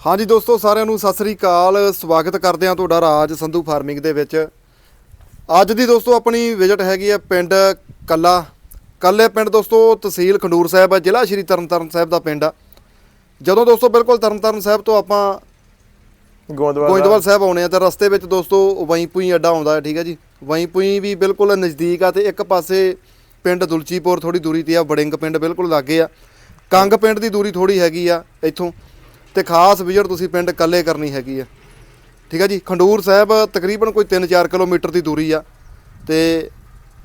ਹਾਂਜੀ ਦੋਸਤੋ ਸਾਰਿਆਂ ਨੂੰ ਸਤਿ ਸ੍ਰੀ ਅਕਾਲ। ਸਵਾਗਤ ਕਰਦੇ ਹਾਂ ਤੁਹਾਡਾ ਰਾਜ ਸੰਧੂ ਫਾਰਮਿੰਗ ਦੇ ਵਿੱਚ। ਅੱਜ ਦੀ ਦੋਸਤੋ ਆਪਣੀ ਵਿਜ਼ਿਟ ਹੈਗੀ ਹੈ ਪਿੰਡ ਕੱਲਾ। ਕੱਲੇ ਪਿੰਡ ਦੋਸਤੋ ਤਹਿਸੀਲ ਖੰਡੂਰ ਸਾਹਿਬ ਹੈ ਜ਼ਿਲ੍ਹਾ ਸ਼੍ਰੀ ਤਰਨਤਾਰਨ ਸਾਹਿਬ ਦਾ ਪਿੰਡ ਆ। ਜਦੋਂ ਦੋਸਤੋ ਬਿਲਕੁਲ ਤਰਨਤਾਰਨ ਸਾਹਿਬ ਤੋਂ ਆਪਾਂ ਗੋਇੰਦਵਾਲ ਸਾਹਿਬ। ਆਉਣੇ ਆ ਤੇ ਰਸਤੇ ਵਿੱਚ ਦੋਸਤੋ ਵਈਪੂਈ ਅੱਡਾ ਆਉਂਦਾ ਹੈ ਠੀਕ ਹੈ ਜੀ। ਵਈਪੂਈ ਵੀ ਬਿਲਕੁਲ ਨਜ਼ਦੀਕ ਆ ਤੇ ਇੱਕ ਪਾਸੇ ਪਿੰਡ ਦੁਲਚੀਪੁਰ ਥੋੜੀ ਦੂਰੀ ਤੇ ਆ ਵੜਿੰਗ ਪਿੰਡ ਬਿਲਕੁਲ ਲਾਗੇ ਆ। ਕੰਗ ਪਿੰਡ ਦੀ ਦੂਰੀ ਥੋੜੀ ਹੈਗੀ ਆ ਇੱਥੋਂ। ਤੇ ਖਾਸ ਵਿਜ਼ਿਟ ਤੁਸੀਂ ਪਿੰਡ ਕੱਲੇ ਕਰਨੀ ਹੈਗੀ ਆ। ਠੀਕ ਹੈ ਜੀ? ਖੰਡੂਰ ਸਾਹਿਬ ਤਕਰੀਬਨ ਕੋਈ 3-4 ਕਿਲੋਮੀਟਰ ਦੀ ਦੂਰੀ ਆ ਤੇ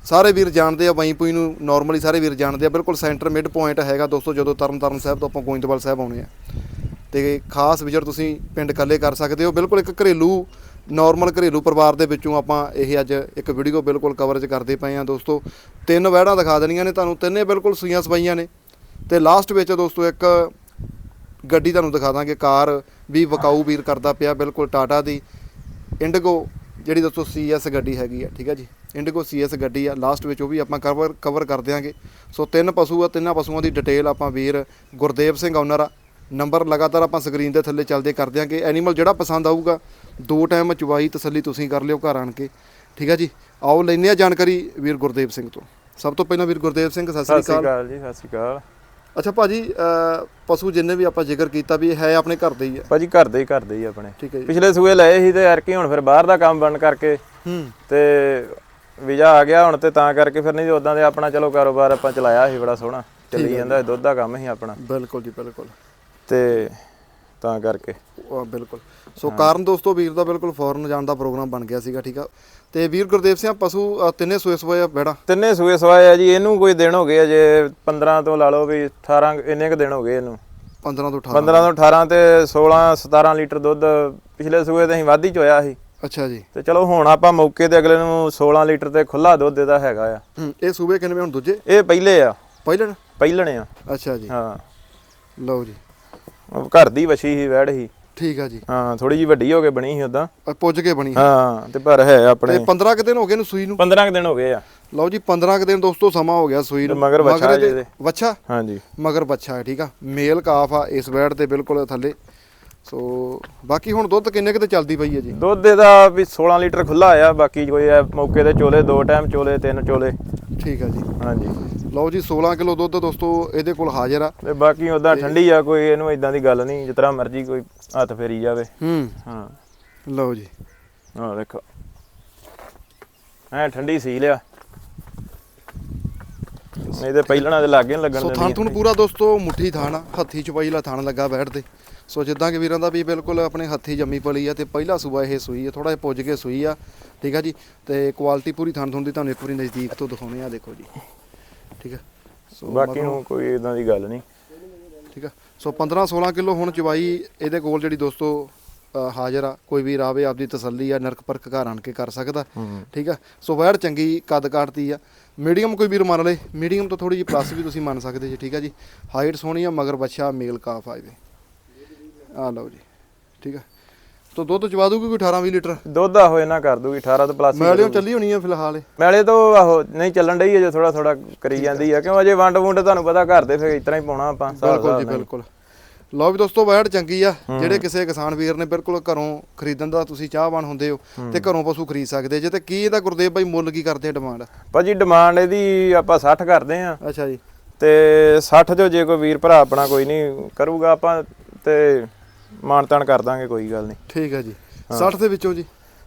ਸਾਰੇ ਵੀਰ ਜਾਣਦੇ ਆ ਵਈਪੂਈ ਨੂੰ ਨਾਰਮਲੀ ਸਾਰੇ ਵੀਰ ਜਾਣਦੇ ਆ। ਬਿਲਕੁਲ ਸੈਂਟਰ ਮਿਡ ਪੁਆਇੰਟ ਹੈਗਾ ਦੋਸਤੋ, ਜਦੋਂ ਤਰਨਤਾਰਨ ਸਾਹਿਬ ਤੋਂ ਆਪਾਂ ਗੋਇੰਦਵਾਲ ਸਾਹਿਬ ਆਉਣੇ ਆ। ਤੇ ਖਾਸ ਵਿਜ਼ਿਟ ਤੁਸੀਂ ਪਿੰਡ ਕੱਲੇ ਕਰ ਸਕਦੇ ਹੋ। ਬਿਲਕੁਲ ਇੱਕ ਘਰੇਲੂ ਨਾਰਮਲ ਘਰੇਲੂ ਪਰਿਵਾਰ ਦੇ ਵਿੱਚੋਂ ਆਪਾਂ ਇਹ ਅੱਜ ਇੱਕ ਵੀਡੀਓ ਬਿਲਕੁਲ ਕਵਰੇਜ ਕਰਦੇ ਪਏ ਆ ਦੋਸਤੋ। ਤਿੰਨ ਵਹਿੜਾਂ ਦਿਖਾ ਦੇਣੀਆਂ ਨੇ ਤੁਹਾਨੂੰ, ਤਿੰਨੇ ਬਿਲਕੁਲ ਸੂਈਆਂ ਸਵਾਈਆਂ ਨੇ। ਤੇ ਲਾਸਟ ਵਿੱਚ ਦੋਸਤੋ ਇੱਕ ਗੱਡੀ ਤੁਹਾਨੂੰ ਦਿਖਾ ਦਾਂਗੇ ਕਾਰ ਵੀ ਵਕਾਊ ਵੀਰ ਕਰਦਾ ਪਿਆ ਬਿਲਕੁਲ ਟਾਟਾ ਦੀ। ਇੰਡੀਗੋ ਜਿਹੜੀ ਦੋਸਤੋ ਸੀਐਸ ਗੱਡੀ ਹੈਗੀ ਆ ਠੀਕ ਹੈ ਜੀ? ਇੰਡੀਗੋ ਸੀਐਸ ਗੱਡੀ ਆ ਲਾਸਟ ਵਿੱਚ ਉਹ ਵੀ ਆਪਾਂ ਕਵਰ ਕਵਰ ਕਰ ਦਿਆਂਗੇ। ਸੋ ਤਿੰਨ ਪਸ਼ੂ ਆ ਤਿੰਨਾਂ ਪਸ਼ੂਆਂ ਦੀ ਡਿਟੇਲ ਆਪਾਂ ਵੀਰ ਗੁਰਦੇਵ ਸਿੰਘ ਓਨਰ ਆ। ਨੰਬਰ ਲਗਾਤਾਰ ਆਪਾਂ ਸਕਰੀਨ ਦੇ ਥੱਲੇ ਚੱਲਦੇ ਕਰ ਦਿਆਂਗੇ। ਐਨੀਮਲ ਜਿਹੜਾ ਪਸੰਦ ਆਊਗਾ ਦੋ ਟਾਈਮ ਚਵਾਈ ਤਸੱਲੀ ਤੁਸੀਂ ਕਰ ਲਿਓ ਘਰ ਆਣ ਕੇ। ਠੀਕ ਹੈ ਜੀ? ਆਓ ਲੈਂਦੇ ਆ ਜਾਣਕਾਰੀ ਵੀਰ ਗੁਰਦੇਵ ਸਿੰਘ ਤੋਂ। ਸਭ ਤੋਂ ਪਹਿਲਾਂ ਵੀਰ ਗੁਰਦੇਵ ਸਿੰਘ ਸਤਿ ਸਤਿ ਸ੍ਰੀ ਸ਼੍ਰੀ ਅਕਾਲ। ਅਕਾਲ ਜੀ ਸਤਿ ਸ਼੍ਰੀ ਅਕਾਲ। ਅੱਛਾ ਭਾਜੀ ਪਸ਼ੂ ਜਿੰਨੇ ਵੀ ਆਪਾਂ ਜ਼ਿਕਰ ਕੀਤਾ ਵੀ ਇਹ ਹੈ ਆਪਣੇ ਘਰ ਦੇ ਹੀ ਆ। ਭਾਜੀ ਘਰ ਦੇ ਹੀ ਘਰ ਦੇ ਹੀ ਆਪਣੇ। ਠੀਕ ਹੈ ਜੀ। ਪਿਛਲੇ ਸੂਏ ਲਏ ਸੀ ਤੇ ਯਾਰ ਕੀ ਹੁਣ ਫਿਰ ਬਾਹਰ ਦਾ ਕੰਮ ਬੰਦ ਕਰਕੇ ਹੂੰ। ਤੇ ਵੀਜ਼ਾ ਆ ਗਿਆ ਹੁਣ ਤੇ ਤਾਂ ਕਰਕੇ ਫਿਰ ਨਹੀਂ ਉਦਾਂ ਦੇ ਆਪਣਾ ਚਲੋ ਕਾਰੋਬਾਰ ਆਪਾਂ ਚਲਾਇਆ ਸੀ ਬੜਾ ਸੋਹਣਾ। ਚੱਲੀ ਜਾਂਦਾ ਸੀ, ਦੁੱਧ ਦਾ ਕੰਮ ਸੀ ਆਪਣਾ। ਬਿਲਕੁਲ ਜੀ ਬਿਲਕੁਲ। ਤੇ ਤਾਂ ਕਰਕੇ। ਉਹ ਬਿਲਕੁਲ। ਸੋ ਕਾਰਨ ਦੋਸਤੋ ਵੀਰ ਦਾ ਬਿਲਕੁਲ ਫੌਰਨ ਜਾਣ ਦਾ ਪ੍ਰੋਗਰਾਮ ਬਣ ਗਿਆ ਸੀਗਾ ਠੀਕ ਆ। ਤੇ ਵੀਰ ਗੁਰਦੇਵ ਸਿੰਘ ਪਸ਼ੂ ਅ, ਤਿੰਨੇ ਸੋਏ ਸੋਏ ਆ ਬੈੜਾ? ਤਿੰਨੇ ਸੂਏ ਸਵਾਏ ਆ ਜੀ ਇਹਨੂੰ ਕੋਈ ਦਿਨ ਹੋ ਗਏ ਅਜੇ 15 ਤੋਂ ਲਾ ਲਓ ਵੀ 18 ਇੰਨੇ ਕੁ ਦਿਨ ਹੋ ਗਏ ਇਹਨੂੰ। 15 ਤੋਂ 18 15 ਤੋਂ 18 ਤੇ 16 17 ਲੀਟਰ ਦੁੱਧ ਪਿਛਲੇ ਸੂਏ ਤੇ ਅਸੀਂ ਵੱਧ ਚੋਇਆ ਸੀ। ਅੱਛਾ ਜੀ। ਤੇ ਚਲੋ ਹੁਣ ਆਪਾਂ ਮੌਕੇ ਤੇ ਅਗਲੇ ਨੂੰ 16 ਲੀਟਰ ਤੇ ਖੁੱਲਾ ਦੁੱਧ ਇਹਦਾ ਹੈਗਾ ਆ। ਹੂੰ, ਇਹ ਸੂਬੇ ਕਿੰਨੇ ਹੁਣ ਦੂਜੇ? ਇਹ ਪਹਿਲੇ ਆ। ਪਹਿਲਣ ਪਹਿਲਣੇ ਆ। ਅੱਛਾ ਜੀ। ਹਾਂ। ਲਓ ਜੀ। ਉਹ ਘਰ ਦੀ ਵਛੀ ਸੀ ਵੈੜ ਸੀ। ਠੀਕ ਆ ਜੀ। ਹਾਂ ਥੋੜੀ ਜੀ ਵੱਡੀ ਹੋ ਕੇ ਬਣੀ ਸੀ ਉਦਾਂ ਅ, ਪੁੱਜ ਕੇ ਬਣੀ ਹਾਂ ਤੇ ਪਰ ਹੈ ਆਪਣੇ। ਤੇ 15 ਕੁ ਦਿਨ ਹੋ ਗਏ ਨੂੰ ਸੂਈ ਨੂੰ? 15 ਕੁ ਦਿਨ ਹੋ ਗਏ ਆ। ਲਓ ਜੀ 15 ਕੁ ਦਿਨ ਦੋਸਤੋ ਸਮਾਂ ਹੋ ਗਿਆ ਸੂਈ ਨੂੰ। ਮਗਰ ਵੱਛਾ ਇਹਦੇ- ਜਿਹਦੇ। ਵੱਛਾ? ਹਾਂਜੀ। ਮਗਰ ਬੱਚਾ ਹੈ ਠੀਕ ਆ। ਮੇਲ ਕਾਫ ਆ ਇਸ ਬੈਡ ਤੇ ਬਿਲਕੁਲ ਥੱਲੇ। ਸੋ ਬਾਕੀ ਹੁਣ ਦੁੱਧ ਕਿੰਨੇ ਕੁ ਤੇ ਚੱਲਦੀ ਪਈ ਹੈ ਜੀ? ਦੁੱਧ ਇਹਦਾ ਵੀ 16 ਲੀਟਰ ਖੁੱਲਾ ਆ ਬਾਕੀ ਕੋਈ ਮੌਕੇ ਤੇ ਚੋਲੇ ਦੋ ਟਾਈਮ ਚੋਲੇ ਤਿੰਨ ਚੋਲੇ। ਠੀਕ ਆ ਜੀ। ਹਾਂਜੀ। ਲਓ ਜੀ 16 ਕਿਲੋ ਦੁੱਧ ਦੋਸਤੋ ਇਹਦੇ ਕੋਲ ਹਾਜ਼ਰ ਆ। ਤੇ ਬਾਕੀ ਉਦਾਂ ਠੰਡੀ ਆ ਕੋਈ ਇਹਨੂੰ ਇਦਾਂ ਦੀ ਗੱਲ ਨਹੀਂ ਜਿਤਨਾ ਮਰਜ਼ੀ ਕੋਈ ਹੱਥ ਫੇਰੀ ਜਾਵੇ। ਹੂੰ। ਹਾਂ। ਲਓ ਜੀ। ਆਹ ਦੇਖੋ। ਐ ਠੰਡੀ ਸੀ ਲਿਆ ਨਹੀਂ ਤੇ ਪਹਿਲਣਾ ਦੇ ਲਾਗੇ ਲੱਗਣ ਸੋ ਥਣ ਦਿੰਦੀ ਥੁਣ ਪੂਰਾ ਦੋਸਤੋ ਮੁੱਠੀ ਥਾਣ ਆ ਹੱਥੀ ਚੁਪਾਈ ਲਾ ਥਾਣ ਲੱਗਾ ਬੈਠ ਤੇ ਸੋ ਜਿੱਦਾਂ ਕਿ ਵੀਰਾਂ ਦਾ ਵੀ ਬਿਲਕੁਲ ਆਪਣੇ ਹੱਥੀ ਜੰਮੀ ਪਲੀ ਆ ਤੇ ਪਹਿਲਾ ਸੂਆ ਇਹ ਸੂਈ ਆ ਥੋੜਾ ਜਿਹਾ ਪੁੱਜ ਕੇ ਸੂਈ ਆ। ਠੀਕ ਆ ਜੀ ਤੇ ਕੁਆਲਿਟੀ ਪੂਰੀ ਥਣ ਥੁਣ ਦੀ ਤੁਹਾਨੂੰ ਇੱਕ ਵਾਰੀ ਨਜ਼ਦੀਕ ਤੋਂ ਦਿਖਾਉਣੇ ਆ ਦੇਖੋ ਜੀ। ਠੀਕ ਆ ਸੋ ਬਾਕੀ ਨੂੰ ਕੋਈ ਇਦਾਂ ਦੀ ਗੱਲ ਨਹੀਂ। ਠੀਕ ਆ ਸੋ 15 16 ਕਿਲੋ ਹੁਣ ਚਵਾਈ ਇਹਦੇ ਕੋਲ ਜਿਹੜੀ ਦੋਸਤੋ ਅ, ਹਾਜ਼ਰ ਆ ਕੋਈ ਵੀ ਰਾਵੇ ਆਪਦੀ ਤਸੱਲੀ ਆ ਨਰਕ ਪਰਖ ਘਰ ਆਣ ਕੇ ਕਰ ਸਕਦਾ। ਠੀਕ ਆ ਸੋ ਵੈੜ ਚੰਗੀ ਕੱਦ ਕਾਟਦੀ ਆ। ਮੀਡੀਅਮ ਕੋਈ ਵੀਰ ਮੰਨ ਲੇ ਮੀਡੀਅਮ ਤੋਂ ਥੋੜੀ ਜਿਹੀ ਪਲੱਸ ਵੀ ਤੁਸੀਂ ਮੰਨ ਸਕਦੇ ਜੀ ਠੀਕ ਆ ਜੀ? ਹਾਈਟ ਸੋਹਣੀ ਆ ਮਗਰ ਬੱਚਾ ਮੇਲ ਕਾਫ ਆ ਇਹਦੇ। ਆ ਲਓ ਜੀ ਠੀਕ ਆ ਤੋ ਦੁੱਧ ਚਵਾ ਦੂਗੀ ਕੋਈ 18 20 ਲੀਟਰ? ਦੁੱਧ ਆਹੋ ਇਹਨਾਂ ਕਰ ਦੂਗੀ 18 ਤੋਂ ਪਲੱਸ ਮੈਲਿਓ ਚੱਲੀ ਹੋਣੀ ਆ ਫਿਲਹਾਲ। ਮੈਲੇ ਤੋਂ ਆਹੋ ਨਹੀਂ ਚੱਲਣ ਡਈ ਅਜੇ ਥੋੜਾ ਥੋੜਾ ਕਰੀ ਜਾਂਦੀ ਆ ਕਿਉਂ ਅਜੇ ਵੰਡ ਵੁੰਡ ਤੁਹਾਨੂੰ ਪਤਾ ਘਰ ਦੇ ਫਿਰ ਇਤਨਾ ਹੀ ਪਾਉਣਾ ਆਪਾਂ ਬਿਲਕੁਲ ਜੀ। ਬਿਲਕੁਲ। ਲਓ ਵੀ ਦੋਸਤੋ ਵੈੜ ਚੰਗੀ ਆ। ਜਿਹੜੇ ਕਿਸੇ ਕਿਸਾਨ ਵੀਰ ਨੇ ਬਿਲਕੁਲ ਘਰੋਂ ਖਰੀਦਣ ਦਾ ਤੁਸੀਂ ਚਾਹਵਾਨ ਹੁੰਦੇ ਹੋ ਤੇ ਘਰੋਂ ਪਸ਼ੂ ਖਰੀਦ ਸਕਦੇ ਜੇ ਤੇ ਕੀ ਇਹਦਾ ਗੁਰਦੇਵ ਬਾਈ ਮੁੱਲ ਕੀ ਕਰਦੇ ਆ ਡਿਮਾਂਡ ਭਾਜੀ ਡਿਮਾਂਡ ਇਹਦੀ ਆਪਾਂ 60 ਕਰਦੇ ਆ। ਅੱਛਾ ਜੀ। ਤੇ 60 ਜੋ ਜੇ ਕੋਈ ਵੀਰ ਭਰਾ ਆਪਣਾ ਕੋਈ ਨਹੀਂ ਕਰੂਗਾ ਆਪਾਂ ਤੇ ਮਾਨਤਾਨ ਕਰ ਦਾਂਗੇ ਕੋਈ ਗੱਲ ਨਹੀਂ। ਠੀਕ ਹੈ ਜੀ। 60 ਦੇ ਵਿੱਚੋਂ ਜੀ?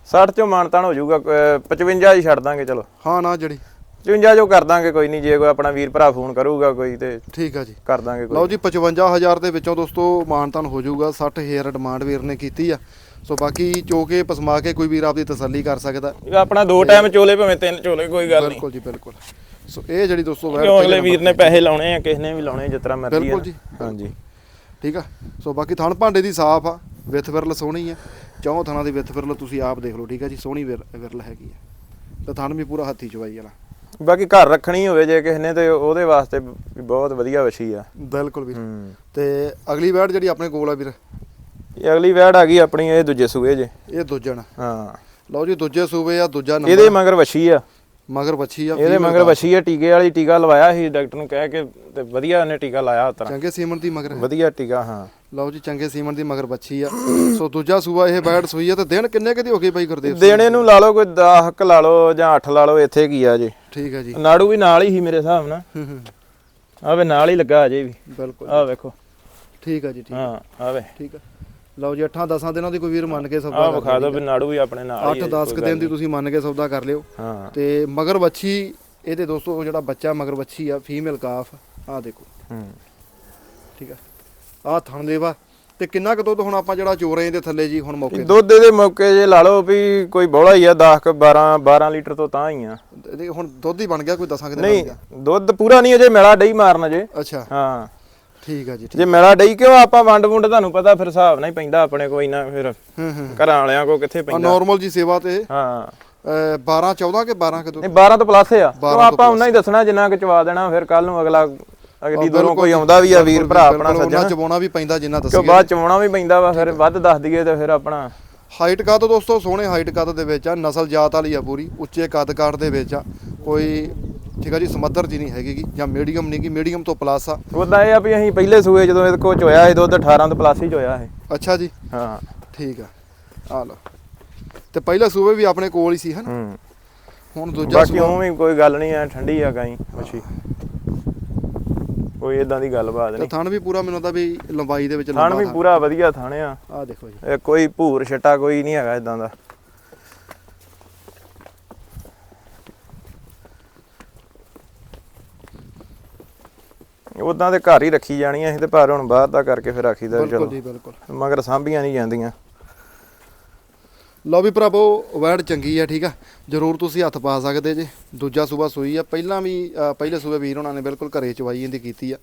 60 ਚੋਂ ਮਾਨਤਾਨ ਹੋ ਜਾਊਗਾ ਅਹ 55 ਹੀ ਛੱਡ ਦਾਂਗੇ ਚਲੋ। ਹਾਂ ਨਾ ਜਿਹੜੀ। 55 ਜੋ ਕਰ ਦਾਂਗੇ ਕੋਈ ਨਹੀਂ ਜੇ ਕੋਈ ਆਪਣਾ ਵੀਰ ਭਰਾ ਫੋਨ ਕਰੂਗਾ ਕੋਈ ਤੇ ਠੀਕ ਆ ਜੀ। ਕਰ ਦਾਂਗੇ ਕੋਈ। ਲਓ ਜੀ 55000 ਦੇ ਵਿੱਚੋਂ ਦੋਸਤੋ ਮਾਨਤਨ ਹੋ ਜਾਊਗਾ 60000 ਡਿਮਾਂਡ ਵੀਰ ਨੇ ਕੀਤੀ ਆ। ਸੋ ਬਾਕੀ ਚੋ ਕੇ ਪਸਮਾ ਕੇ ਕੋਈ ਵੀਰ ਆਪਦੀ ਤਸੱਲੀ ਕਰ ਸਕਦਾ। ਆਪਣਾ ਦੋ ਟਾਈਮ ਚੋਲੇ ਭਾਵੇਂ ਤਿੰਨ ਚੋਲੇ ਕੋਈ ਗੱਲ ਨਹੀਂ। ਬਿਲਕੁਲ ਜੀ ਬਿਲਕੁਲ। ਸੋ ਇਹ ਜਿਹੜੀ ਦੋਸਤੋ ਕਿਉਂ ਅਗਲੇ ਵੀਰ ਨੇ ਪੈਸੇ ਲਾਉਣੇ ਆ ਕਿਸ ਨੇ ਵੀ ਲਾਉਣੇ ਜਿਸ ਤਰ੍ਹਾਂ ਮਰਜ਼ੀ ਆ। ਬਿਲਕੁਲ ਜੀ। ਹਾਂਜੀ। ਠੀਕ ਆ? ਸੋ ਬਾਕੀ ਥਣ ਭਾਂਡੇ ਦੀ ਸਾਫ਼ ਆ ਵਿਥ ਵਿਰਲ ਸੋਹਣੀ ਆ। ਚੌਂ ਥਣਾਂ ਦੀ ਵਿਥ ਵਿਰਲ ਤੁਸੀਂ ਆਪ ਦੇਖ ਲਓ ਠੀਕ ਆ ਜੀ? ਸੋਹਣੀ ਵਿਰ- ਵਿਰਲ ਹੈਗੀ ਆ। ਤੇ ਥਣ ਵੀ ਪੂਰਾ ਹੱਥੀ ਚਵਾਈ ਵਾਲਾ। ਬਾਕੀ ਘਰ ਰੱਖਣੀ ਹੋਵੇ ਜੇ ਕਿਸੇ ਨੇ ਤੇ ਉਹਦੇ ਵਾਸਤੇ ਬਹੁਤ ਵਧੀਆ ਵਛੀ ਆ। ਬਿਲਕੁਲ ਵੀਰ। ਤੇ ਅਗਲੀ ਵੈੜ ਜਿਹੜੀ ਆਪਣੇ ਕੋਲ ਆ ਵੀਰ? ਇਹ ਅਗਲੀ ਵੈੜ ਆ ਗਈ ਆਪਣੀ ਇਹ ਦੂਜੇ ਸੂਏ ਜੇ। ਇਹ ਦੂਜਣ। ਹਾਂ। ਲਓ ਜੀ ਦੂਜੇ ਸੂਬੇ ਆ ਦੂਜਾ ਨੰਬਰ। ਇਹਦੇ ਮਗਰ ਵਛੀ ਆ। ਮਗਰ ਬੱਚੀ ਆ ਇਹਦੇ ਮਗਰ ਵੱਛੀ ਆ ਟੀਕੇ ਵਾਲੀ ਟੀਕਾ ਲਵਾਇਆ ਸੀ ਡਾਕਟਰ ਨੂੰ ਕਹਿ ਕੇ ਤੇ ਵਧੀਆ ਉਹਨੇ ਟੀਕਾ ਲਾਇਆ ਉਤਰਾ ਚੰਗੇ ਸੀਮਨ ਦੀ ਮਗਰ। ਵਧੀਆ ਟੀਕਾ ਹਾਂ। ਲਓ ਜੀ ਚੰਗੇ ਸੀਮਨ ਦੀ ਮਗਰ ਬੱਚੀ ਆ। ਸੋ ਦੂਜਾ ਸੂਆ ਇਹ ਬੈਡ ਸੂਈ ਆ ਤੇ ਦਿਨ ਕਿੰਨੇ ਕਦੀ ਹੋ ਗਏ ਬਾਈ ਗੁਰਦੇਵ? ਦੇਣੇ ਨੂੰ ਲਾ ਲਓ ਕੋਈ 10 ਕ ਲਾ ਲਓ ਜਾਂ 8 ਲਾ ਲਓ ਇੱਥੇ ਕੀ ਆ ਜੇ। ਠੀਕ ਹੈ ਜੀ। ਨਾੜੂ ਵੀ ਨਾਲ ਹੀ ਸੀ ਮੇਰੇ ਹਿਸਾਬ ਨਾਲ। ਹੂੰ ਹੂੰ ਆਵੇ ਨਾਲ ਹੀ ਲੱਗਾ ਅਜੇ ਵੀ। ਬਿਲਕੁਲ। ਆਹ ਵੇਖੋ। ਠੀਕ ਹੈ ਜੀ ਠੀਕ ਹਾਂ ਆਵੇ ਠੀਕ ਆ। ਲਓ ਜੀ 8 10 ਦਿਨਾਂ ਦੀ ਕੋਈ ਵੀਰ ਮੰਨ ਕੇ ਸੌਦਾ ਵਿਖਾ ਦਿਓ ਵੀ ਨਾੜੂ ਵੀ ਆਪਣੇ ਨਾਲ ਹੀ 8 ਆ, 10 ਕੋਈ ਦਿਨ ਗੱਲ ਦੀ ਤੁਸੀਂ ਮੰਨ ਕੇ ਸੌਦਾ ਕਰ ਲਿਓ। ਹਾਂ। ਤੇ ਮਗਰ ਬੱਚੀ ਇਹਦੇ ਦੋਸਤੋ ਜਿਹੜਾ ਬੱਚਾ ਮਗਰ ਬੱਚੀ ਆ ਫੀਮੇਲ ਕਾਫ ਆਹ ਦੇਖੋ। ਹੂੰ। ਠੀਕ ਆ। ਆਹ ਥਣ ਦੇਵਾ ਤੇ ਕਿੰਨਾ ਕੁ ਦੁੱਧ ਹੁਣ ਆਪਾਂ ਜਿਹੜਾ ਚੋ ਰਹੇ ਦੇ ਥੱਲੇ ਜੀ ਹੁਣ ਮੌਕੇ? ਦੁੱਧ ਦੇ ਮੌਕੇ ਜੇ ਲਾ ਲਓ ਵੀ ਕੋਈ ਬੋਲਾ ਹੀ ਆ 10 ਕ 12 12 ਲੀਟਰ ਤੋਂ ਤਾਂ ਹੀ ਆ। ਇਹਦੇ ਹੁਣ ਦੁੱਧ ਹੀ ਬਣ ਗਿਆ ਕੋਈ ਦਸਾਂ ਕਿਤੇ ਨਹੀਂ ਦੁੱਧ ਪੂਰਾ ਨਹੀਂ ਅਜੇ ਮੇਲਾ ਡਈ ਮਾਰਨ ਅਜੇ। ਅੱਛਾ। ਹਾਂ। ਠੀਕ ਆ ਜੀ ਜੇ ਮੇਲਾ ਡਈ ਕਿਉਂ? ਆਪਾਂ ਵੰਡ ਵੁੰਡ ਤੁਹਾਨੂੰ ਪਤਾ ਫਿਰ ਹਿਸਾਬ ਨਾਲ ਹੀ ਪੈਂਦਾ ਆਪਣੇ ਕੋਈ ਨਾ ਫਿਰ ਹੂੰ ਹੂੰ। ਘਰਾਂ ਵਾਲਿਆਂ ਕੋ ਕਿੱਥੇ ਆ ਪੈਂਦਾ ਨਾਰਮਲ ਜੀ ਸੇਵਾ ਤੇ। ਹਾਂ। 12 14 ਕੇ 12 ਕੇ ਦੁੱਧ ਨਹੀਂ 12 ਤੋਂ ਪਲੱਸ ਆ। ਤੋਂ ਆਪਾਂ ਉਹਨਾਂ ਹੀ ਦੱਸਣਾ ਜਿੰਨਾ ਕਿ ਚਵਾ ਦੇਣਾ ਫਿਰ ਕੱਲ ਨੂੰ ਅਗਲਾ ਅਗਲੀ ਦੂਰੋਂ ਕੋਈ ਆਉਂਦਾ ਵੀ ਆ ਵੀਰ ਭਰਾ ਆਪਣਾ ਸੱਜਣ। ਚਵਾਉਣਾ ਵੀ ਪੈਂਦਾ ਜਿੰਨਾ ਕਿਉਂ ਬਾਅਦ ਚਵਾਉਣਾ ਵੀ ਪੈਂਦਾ ਵਾ ਫਿਰ ਵੱਧ ਦੱਸ ਦਈਏ ਤੇ ਫਿਰ ਆਪਣਾ। ਹਾਈਟ ਕੱਦ ਦੋਸਤੋ ਸੋਹਣੇ ਹਾਈਟ ਕੱਦ ਦੇ ਵਿੱਚ ਆ। ਨਸਲ ਜਾਤ ਵਾਲੀ ਆ ਪੂਰੀ ਉੱਚੇ ਕੱਦ ਕਾਠ ਦੇ ਵਿੱਚ ਆ। ਕੋਈ ਠੀਕ ਆ ਜੀ ਸਮੱਦਰ ਜੀ ਨਹੀਂ ਹੈਗੀ ਗੀ, ਜਾਂ ਮੀਡੀਅਮ ਨਹੀਂ ਗੀ ਮੀਡੀਅਮ ਤੋਂ ਪਲੱਸ ਆ। ਉਦਾਂ ਇਹ ਆ ਵੀ ਅਸੀਂ ਪਹਿਲੇ ਸੂਏ ਜਦੋਂ ਇਹਦੇ ਕੋਲ ਚੋਇਆ ਇਹ ਦੁੱਧ 18 ਤੋਂ ਪਲੱਸ ਹੀ ਚੋਇਆ ਇਹ ਅੱਛਾ ਜੀ। ਹਾਂ। ਠੀਕ ਆ। ਆ ਲਓ। ਤੇ ਪਹਿਲਾ ਸੂਬੇ ਵੀ ਆਪਣੇ ਕੋਲ ਹੀ ਸੀ ਹਨਾ? ਹੂੰ। ਹੁਣ ਦੂਜਾ ਬਾਕੀ ਸੂਬਾ ਉਹ ਵੀ ਕੋਈ ਗੱਲ ਨਹੀਂ ਆ ਠੰਡੀ ਆ ਗਾਈ। ਮੱਛੀ ਕੋਈ ਇਦਾਂ ਦੀ ਗੱਲਬਾਤ ਤੇ ਨਹੀਂ। ਥਣ ਵੀ ਪੂਰਾ ਮੈਨੂੰ ਲੱਗਦਾ ਵੀ ਲੰਬਾਈ ਦੇ ਵਿੱਚ ਥਣ ਵੀ ਪੂਰਾ ਵਧੀਆ ਥਣ ਆ। ਆ ਦੇਖੋ ਜੀ। ਇਹ ਕੋਈ ਭੂਰ ਛਟਾ ਕੋਈ ਨਹੀਂ ਹੈਗਾ ਇਦਾਂ ਦਾ। ਉਦਾਂ ਦੇ ਘਰ ਹੀ ਰੱਖੀ ਜਾਣੀਆਂ ਸੀ ਤੇ ਪਰ ਹੁਣ ਬਾਹਰ ਦਾ ਕਰਕੇ ਫਿਰ ਰੱਖੀਦਾ ਵੀ ਬਿਲਕੁਲ ਚਲੋ। ਜੀ ਬਿਲਕੁਲ। ਮਗਰ ਸਾਂਭੀਆਂ ਨਹੀਂ ਜਾਂਦੀਆਂ। ਲਓ ਵੀ ਭਰਾਵੋ ਵੈੜ ਚੰਗੀ ਆ ਠੀਕ ਆ? ਜਰੂਰ ਤੁਸੀਂ ਹੱਥ ਪਾ ਸਕਦੇ ਜੇ। ਦੂਜਾ ਸੂਬਾ ਸੂਈ ਆ। ਪਹਿਲਾਂ ਵੀ ਅ, ਪਹਿਲੇ ਸੂਬੇ ਵੀਰ ਉਹਨਾਂ ਨੇ ਬਿਲਕੁਲ ਘਰੇ ਚਵਾਈ ਇਹਦੀ ਕੀਤੀ ਆ।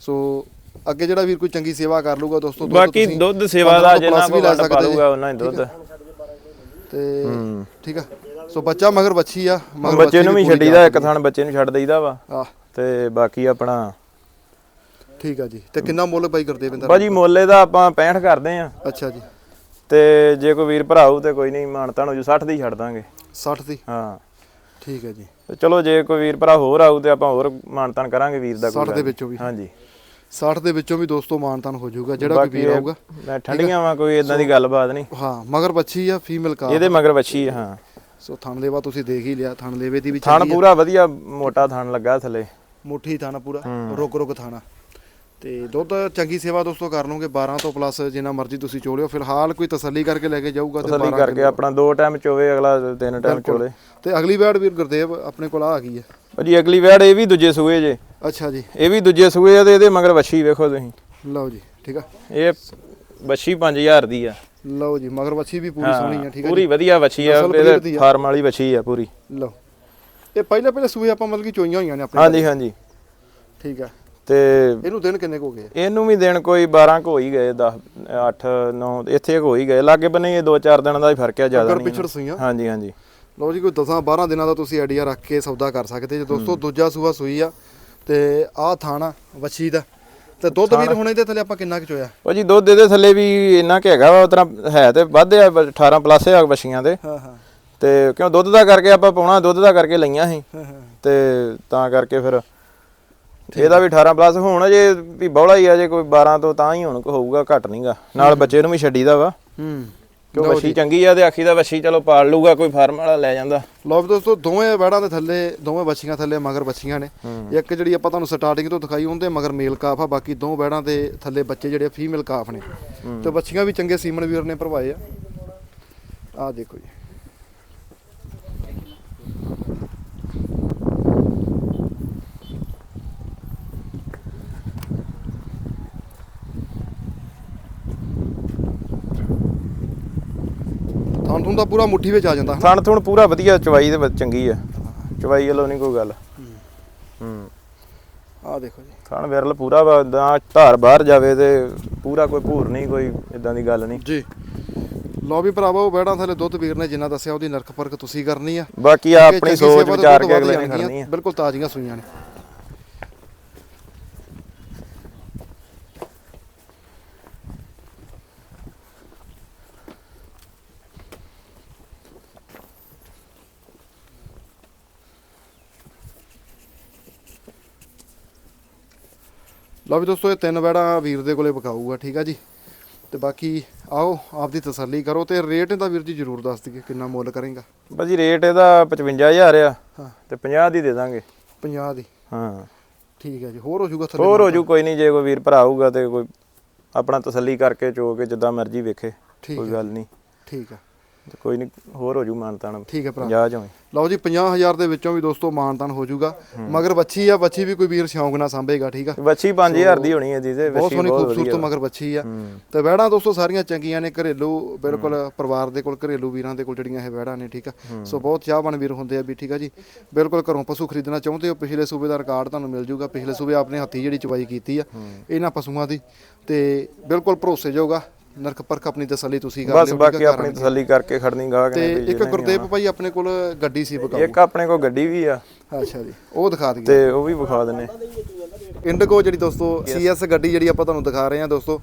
ਸੋ ਅੱਗੇ ਜਿਹੜਾ ਵੀਰ ਕੋਈ ਚੰਗੀ ਸੇਵਾ ਕਰ ਲੂਗਾ ਦੋਸਤੋ ਦੁੱਧ ਬਾਕੀ ਤੁਸੀਂ ਦੁੱਧ ਸੇਵਾ ਦਾ 15 ਤੋਂ ਜਿੰਨਾ plus ਕੋ ਵੀ ਲੈ ਸਕਦੇ ਜੇ। ਉਹਨਾਂ ਹੀ ਦੁੱਧ। ਤੇ ਠੀਕ ਆ? ਸੋ ਬੱਚਾ ਮਗਰ ਬੱਚੀ ਆ ਮਗਰ ਬੱਚੇ ਨੂੰ ਵੀ ਪੂਰੀ ਛੱਡੀਦਾ ਇੱਕ ਥਾਂ ਬੱਚੇ ਨੂੰ ਛੱਡ ਦਈਦਾ ਵਾ। ਆ ਤੇ ਬਾਕੀ ਆਪਣਾ ਠੀਕ ਆ ਜੀ। ਤੇ ਕਿੰਨਾ ਮੁੱਲ ਬਾਈ ਕਰਦੇ ਬਿੰਦਰ? ਬਾਜੀ ਮੋਲੇ ਦਾ ਆਪਾਂ 65 ਕਰਦੇ ਆ। ਅੱਛਾ ਜੀ। ਤੇ ਜੇ ਕੋਈ ਵੀਰ ਭਰਾ ਹੋਊ ਤੇ ਕੋਈ ਨਹੀਂ ਮਾਨਤਾ ਨੂੰ ਜੋ 60 ਦੀ ਛੱਡ ਦਾਂਗੇ। 60 ਦੀ? ਹਾਂ। ਠੀਕ ਹੈ ਜੀ। ਤੇ ਚਲੋ ਜੇ ਕੋਈ ਵੀਰ ਭਰਾ ਹੋਰ ਆਊ ਤੇ ਆਪਾਂ ਹੋਰ ਮਾਨਤਾਨ ਕਰਾਂਗੇ ਵੀਰ ਦਾ ਕੋਈ 60 ਦੇ। ਵਿੱਚੋਂ ਵੀ। ਹਾਂਜੀ। 60 ਦੇ ਵਿੱਚੋਂ ਵੀ ਦੋਸਤੋ ਮਾਨਤਾਨ ਹੋ ਜਾਊਗਾ ਜਿਹੜਾ ਬਾਕੀ ਵੀਰ ਆਊਗਾ। ਮੈਂ ਠੰਡੀਆਂ ਵਾ ਕੋਈ ਇਦਾਂ ਦੀ ਗੱਲਬਾਤ ਨਹੀਂ। ਹਾਂ ਮਗਰ ਬੱਚੀ ਆ ਫੀਮੇਲ ਕਾ ਇਹਦੇ ਮਗਰ ਵੱਛੀ ਆ, ਹਾਂ। ਸੋ ਥਣ ਲੇਵਾ ਤੁਸੀਂ ਦੇਖ ਹੀ ਲਿਆ ਥਣ ਲੇਵੇ ਦੀ ਵੀ ਥਣ। ਪੂਰਾ ਵਧੀਆ ਮੋਟਾ ਥਣ ਲੱਗਾ ਥੱਲੇ। ਮੁੱਠੀ ਥਣ ਪੂਰਾ ਹੂੰ। ਰੁਕ ਰੁਕ ਥਾਣਾ। ਤੇ ਦੁੱਧ ਚੰਗੀ ਸੇਵਾ ਦੋਸਤੋ ਕਰ ਲਓਗੇ 12 ਤੋਂ ਪਲੱਸ ਜਿੰਨਾ ਮਰਜ਼ੀ ਤੁਸੀਂ ਚੋਲਿਓ। ਫਿਲਹਾਲ ਕੋਈ ਤਸੱਲੀ ਕਰਕੇ ਲੈ ਕੇ ਜਾਊਗਾ ਤੇ ਤਸੱਲੀ 12 ਕਰਕੇ ਆਪਣਾ ਦੋ ਟਾਈਮ ਚੋਵੇ ਅਗਲਾ ਤਿੰਨ ਟਾਈਮ ਚੋਲੇ ਤੇ ਅਗਲੀ ਵਾਰ ਵੀਰ ਗੁਰਦੇਵ ਆਪਣੇ ਕੋਲ ਆ ਗਈ ਹੈ? ਭਾਜੀ ਅਗਲੀ ਵੈੜ ਇਹ ਵੀ ਦੂਜੇ ਸੂਏ ਜੇ। ਅੱਛਾ ਜੀ। ਇਹ ਵੀ ਦੂਜੇ ਸੂਏ ਆ ਤੇ ਇਹਦੇ ਮਗਰ ਵੱਛੀ ਵੇਖੋ ਤੁਸੀਂ। ਲਓ ਜੀ ਠੀਕ ਆ। ਇਹ ਵੱਛੀ 5000 ਦੀ ਆ। ਲਓ ਜੀ ਮਗਰ ਬੱਚੀ ਵੀ ਪੂਰੀ ਸੋਹਣੀ ਆ ਠੀਕ ਆ ਪੂਰੀ ਵਧੀਆ ਵੱਛੀ ਆ ਇਹਦੇ। ਫਾਰਮ ਵਾਲੀ ਵੱਛੀ ਆ ਪੂਰੀ। ਲਓ। ਇਹ ਪਹਿਲੇ ਪਹਿਲੇ ਸੂਏ ਆਪਾਂ ਮਤਲਬ ਕਿ ਚੋਈਆਂ ਹੋਈਆਂ ਨੇ ਆਪਣੇ ਹਾਂਜੀ ਹਾਂਜੀ। ਠੀਕ ਆ। ਤੇ ਇਹਨੂੰ ਦਿਨ ਕਿੰਨੇ ਕੁ ਹੋ ਗਏ? ਇਹਨੂੰ ਵੀ ਦਿਨ ਕੋਈ 12 ਕੁ ਹੋ ਹੀ ਗਏ 10 8 9 ਇੱਥੇ ਕੁ ਹੋ ਹੀ ਗਏ। ਲਾਗੇ ਬੰਨੇ ਇਹ 2-4 ਦਿਨਾਂ ਦਾ ਹੀ ਫ਼ਰਕ ਆ ਜ਼ਿਆਦਾ ਨਹੀਂ। ਪਿਛੜ ਸੂਈਆਂ। ਹਾਂਜੀ ਹਾਂਜੀ। ਲਓ ਜੀ ਕੋਈ 10 12 ਦਿਨਾਂ ਦਾ ਤੁਸੀਂ ਆਈਡੀਆ ਰੱਖ ਕੇ ਸੌਦਾ ਕਰ ਸਕਦੇ ਜੇ ਦੋਸਤੋ ਦੂਜਾ ਸੂਆ ਸੂਈ ਆ ਤੇ ਆਹ ਥਾਣਾ ਵੱਛੀ ਦਾ ਤੇ ਦੁੱਧ ਵੀਰ ਹੁਣ ਇਹਦੇ ਥੱਲੇ ਆਪਾਂ ਕਿੰਨਾ ਕੁ ਚੋਇਆ? ਭਾਜੀ ਦੁੱਧ ਇਹਦੇ ਥੱਲੇ ਵੀ ਇੰਨਾ ਕੁ ਹੈਗਾ ਵਾ ਉਤਰਾ ਹੈ ਤੇ ਵੱਧ ਆ 18 ਪਲੱਸ ਆ ਵੱਛੀਆਂ ਦੇ। ਹਾਂ ਹਾਂ। ਤੇ ਕਿਉਂ ਦੁੱਧ ਦਾ ਕਰਕੇ ਆਪਾਂ ਪਾਉਣਾ ਦੁੱਧ ਦਾ ਕਰਕੇ ਲਈਆਂ ਸੀ। ਹਾਂ ਹਾਂ। ਤੇ ਤਾਂ ਕਰਕੇ ਫਿਰ ਇਹਦਾ ਵੀ 18 ਪਲੱਸ ਹੁਣ ਜੇ ਵੀ ਬੌਲਾ ਹੀ ਆ ਜੇ ਕੋਈ 12 ਤੋਂ ਤਾਂ ਹੀ ਹੁਣ ਹੋਊਗਾ ਘੱਟ ਨਹੀਂਗਾ ਨਾਲ ਬੱਚੇ ਨੂੰ ਵੀ ਛੱਡੀਦਾ ਵਾ। ਹੂੰ। ਕਿਉਂ ਵੱਛੀ ਚੰਗੀ ਆ ਤੇ ਆਖੀ ਦਾ ਵੱਛੀ ਚਲੋ ਪਾਲ ਲੂਗਾ ਕੋਈ ਫਾਰਮ ਵਾਲਾ ਲੈ ਜਾਂਦਾ। ਲਓ ਵੀ ਦੋਸਤੋ ਦੋਵੇਂ ਵੈੜਾਂ ਦੇ ਥੱਲੇ ਦੋਵੇਂ ਬੱਚੀਆਂ ਥੱਲੇ ਮਗਰ ਬੱਚੀਆਂ ਨੇ। ਇੱਕ ਜਿਹੜੀ ਆਪਾਂ ਤੁਹਾਨੂੰ ਸਟਾਰਟਿੰਗ ਤੋਂ ਦਿਖਾਈ ਉਹਦੇ ਮਗਰ ਮੇਲ ਕਾਫ ਆ ਬਾਕੀ ਦੋ ਵੈੜਾਂ ਦੇ ਥੱਲੇ ਬੱਚੇ ਜਿਹੜੇ ਫੀਮੇਲ ਕਾਫ ਨੇ। ਤੇ ਬੱਚੀਆਂ ਵੀ ਚੰਗੇ ਸੀਮਨ ਵੀਰ ਨੇ ਭਰਵਾਏ ਆ। ਆਹ ਦੇਖੋ ਜੀ। ਥਾਂ ਥੁੰ ਦਾ ਪੂਰਾ ਮੁੱਠੀ ਵਿੱਚ ਆ ਜਾਂਦਾ ਹਨਾ? ਥਣ ਥੁਣ ਪੂਰਾ ਵਧੀਆ ਚਵਾਈ ਦੇ ਵਿੱਚ ਚੰਗੀ ਆ। ਚਵਾਈ ਵੱਲੋਂ ਨਹੀਂ ਕੋਈ ਗੱਲ। ਹੂੰ। ਆਹ ਦੇਖੋ ਜੀ। ਥਣ ਵਿਰਲ ਪੂਰਾ ਵਾ ਦਾ ਧਾਰ ਬਾਹਰ ਜਾਵੇ ਤੇ ਪੂਰਾ ਕੋਈ ਭੂਰ ਨਹੀਂ ਕੋਈ ਇਦਾਂ ਦੀ ਗੱਲ ਨਹੀਂ। ਜੀ। ਲਓ ਵੀ ਭਰਾਵੋ ਬੈੜਾਂ ਥੱਲੇ ਦੁੱਧ ਵੀਰ ਨੇ ਜਿੰਨਾ ਦੱਸਿਆ ਉਹਦੀ ਨਰਕ ਪਰਖ ਤੁਸੀਂ ਕਰਨੀ ਆ। ਬਾਕੀ ਆ ਕਿ ਆਪਣੀ ਚੰਗੀ ਸੋਚ ਸੇਵਾ ਤੋਂ ਵਿਚਾਰ ਦੁੱਧ ਕੇ ਅਗਲੇ ਨੇ ਜਾਣਗੀਆਂ, ਕਰਨੀ ਆ। ਬਿਲਕੁਲ ਤਾਜ਼ੀਆਂ ਸੂਈਆਂ ਨੇ। ਲਓ ਵੀ ਦੋਸਤੋ ਇਹ ਤਿੰਨ ਵੈੜਾਂ ਵੀਰ ਦੇ ਕੋਲੇ ਵਿਕਾਊਗਾ ਠੀਕ ਆ ਜੀ? ਤੇ ਬਾਕੀ ਆਓ ਆਪਦੀ ਤਸੱਲੀ ਕਰੋ ਤੇ ਰੇਟ ਇਹਦਾ ਵੀਰ ਜੀ ਜ਼ਰੂਰ ਦੱਸ ਦਈਏ ਕਿੰਨਾ ਮੁੱਲ ਕਰੇਗਾ। ਭਾਜੀ ਰੇਟ ਇਹਦਾ 55000 ਆ ਹਾਂ। ਤੇ 50 ਦੀ ਦੇ ਦਾਂਗੇ। 50 ਦੀ? ਹਾਂ। ਠੀਕ ਹੈ ਜੀ ਹੋਰ ਹੋ ਜਾਊਗਾ ਥੱਲੇ ਹੋਰ ਹੋ ਜੂ ਕੋਈ ਨਹੀਂ ਜੇ ਕੋਈ ਵੀਰ ਭਰਾ ਆਊਗਾ ਤੇ ਕੋਈ ਆਪਣਾ ਤਸੱਲੀ ਕਰਕੇ ਚੋ ਕੇ ਜਿੱਦਾਂ ਮਰਜ਼ੀ ਵੇਖੇ ਕੋਈ ਗੱਲ ਨਹੀਂ। ਠੀਕ ਆ। ਕੋਈ ਨਹੀਂ ਹੋਰ ਹੋ ਜੂ ਮਾਨਤਾਨ। ਠੀਕ ਹੈ ਭਰਾ। 50 ਚੋਂ ਹੀ। ਲਓ ਜੀ 50000 ਦੇ ਵਿੱਚੋਂ ਵੀ ਦੋਸਤੋ ਮਾਨਤਾਨ ਹੋ ਜਾਊਗਾ ਮਗਰ ਬੱਚੀ ਆ ਬੱਚੀ ਵੀ ਕੋਈ ਵੀਰ ਸ਼ੌਂਕ ਨਾਲ ਸਾਂਭੇਗਾ ਠੀਕ ਆ? ਵੱਛੀ 5000 ਦੀ ਹੋਣੀ ਹੈ ਜੀ ਤੇ ਬਹੁਤ ਵੱਛੀ ਸੋਹਣੀ ਖੂਬਸੂਰਤ ਵਧੀਆ। ਮਗਰ ਬੱਚੀ ਆ। ਤੇ ਵੈੜਾਂ ਦੋਸਤੋ ਸਾਰੀਆਂ ਚੰਗੀਆਂ ਨੇ ਘਰੇਲੂ ਬਿਲਕੁਲ ਪਰਿਵਾਰ ਦੇ ਕੋਲ ਘਰੇਲੂ ਵੀਰਾਂ ਦੇ ਕੋਲ ਜਿਹੜੀਆਂ ਇਹ ਵੈੜਾਂ ਨੇ ਠੀਕ ਆ? ਸੋ ਬਹੁਤ ਚਾਹਵਾਨ ਵੀਰ ਹੁੰਦੇ ਆ ਵੀ ਠੀਕ ਆ ਜੀ? ਬਿਲਕੁਲ ਘਰੋਂ ਪਸ਼ੂ ਖਰੀਦਣਾ ਚਾਹੁੰਦੇ ਹੋ ਪਿਛਲੇ ਸੂਬੇ ਦਾ ਰਿਕਾਰਡ ਤੁਹਾਨੂੰ ਮਿਲ ਜਾਊਗਾ ਪਿਛਲੇ ਸੂਬੇ ਆਪਣੇ ਹੱਥੀ ਜਿਹੜੀ ਚਵਾਈ ਕੀਤੀ ਆ ਇਹਨਾਂ ਪਸ਼ੂਆਂ ਦੀ। ਤੇ ਬਿਲਕੁਲ ਭਰੋਸੇਯੋਗ ਆ ਨਰਕ ਪਰਖ ਆਪਣੀ ਤਸੱਲੀ ਤੁਸੀਂ ਕਰ ਬਸ ਲਿਓ ਬਾਕੀ ਆਪਣੀ ਤਸੱਲੀ ਕਰਕੇ ਖੜਨੀ ਗਾਹਕ ਤੇ ਇੱਕ ਗੁਰਦੇਵ ਭਾਈ ਆਪਣੇ ਕੋਲ ਗੱਡੀ ਸੀ ਬਕਾਊ। ਇੱਕ ਆਪਣੇ ਕੋਲ ਗੱਡੀ ਵੀ ਆ। ਅੱਛਾ ਜੀ ਉਹ ਦਿਖਾ ਦਈਏ। ਤੇ ਉਹ ਵੀ ਵਿਖਾ ਦਿੰਨੇ ਇੰਡਗੋ ਜਿਹੜੀ ਦੋਸਤੋ ਸੀਐਸ ਗੱਡੀ ਜਿਹੜੀ ਆਪਾਂ ਤੁਹਾਨੂੰ ਦਿਖਾ ਰਹੇ ਹਾਂ ਦੋਸਤੋ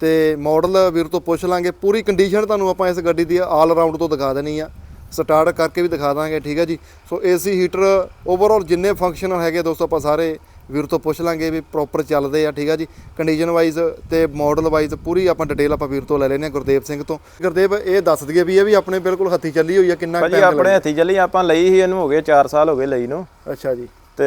ਤੇ ਮਾਡਲ ਵੀਰ ਤੋਂ ਪੁੱਛ ਲਾਂਗੇ। ਪੂਰੀ ਕੰਡੀਸ਼ਨ ਤੁਹਾਨੂੰ ਆਪਾਂ ਇਸ ਗੱਡੀ ਦੀ ਆਲ ਰਾਊਂਡ ਤੋਂ ਦਿਖਾ ਦੇਣੀ ਆ। ਸਟਾਰਟ ਕਰਕੇ ਵੀ ਦਿਖਾ ਦਾਂਗੇ ਠੀਕ ਹੈ ਜੀ। ਸੋ ਏਸੀ ਹੀਟਰ ਓਵਰਆਲ ਜਿੰਨੇ ਫੰਕਸ਼ਨਲ ਹੈਗੇ ਦੋਸਤੋ ਆਪਾਂ ਸਾਰੇ ਵੀਰ ਤੋਂ ਪੁੱਛ ਲਾਂਗੇ ਵੀ ਪ੍ਰੋਪਰ ਚੱਲਦੇ ਆ ਠੀਕ ਹੈ ਜੀ? ਕੰਡੀਸ਼ਨ ਵਾਈਜ਼ ਤੇ ਮਾਡਲ ਵਾਈਜ਼ ਪੂਰੀ ਆਪਾਂ ਡਿਟੇਲ ਆਪਾਂ ਵੀਰ ਤੋਂ ਲੈ ਲੈਨੇ ਆ ਗੁਰਦੇਵ ਸਿੰਘ ਤੋਂ। ਗੁਰਦੇਵ ਇਹ ਦੱਸ ਦਈਏ ਵੀ ਇਹ ਵੀ ਆਪਣੇ ਬਿਲਕੁਲ ਹੱਥੀ ਚੱਲੀ ਹੋਈ ਆ ਕਿੰਨਾ ਭਾਜੀ ਟਾਈਮ ਆਪਣੇ ਹੱਥੀ ਚੱਲੀ ਆਪਾਂ ਲਈ ਸੀ ਇਹਨੂੰ ਹੋ ਗਏ 4 ਸਾਲ ਹੋ ਗਏ ਲਈ ਨੂੰ। ਅੱਛਾ ਜੀ। ਤੇ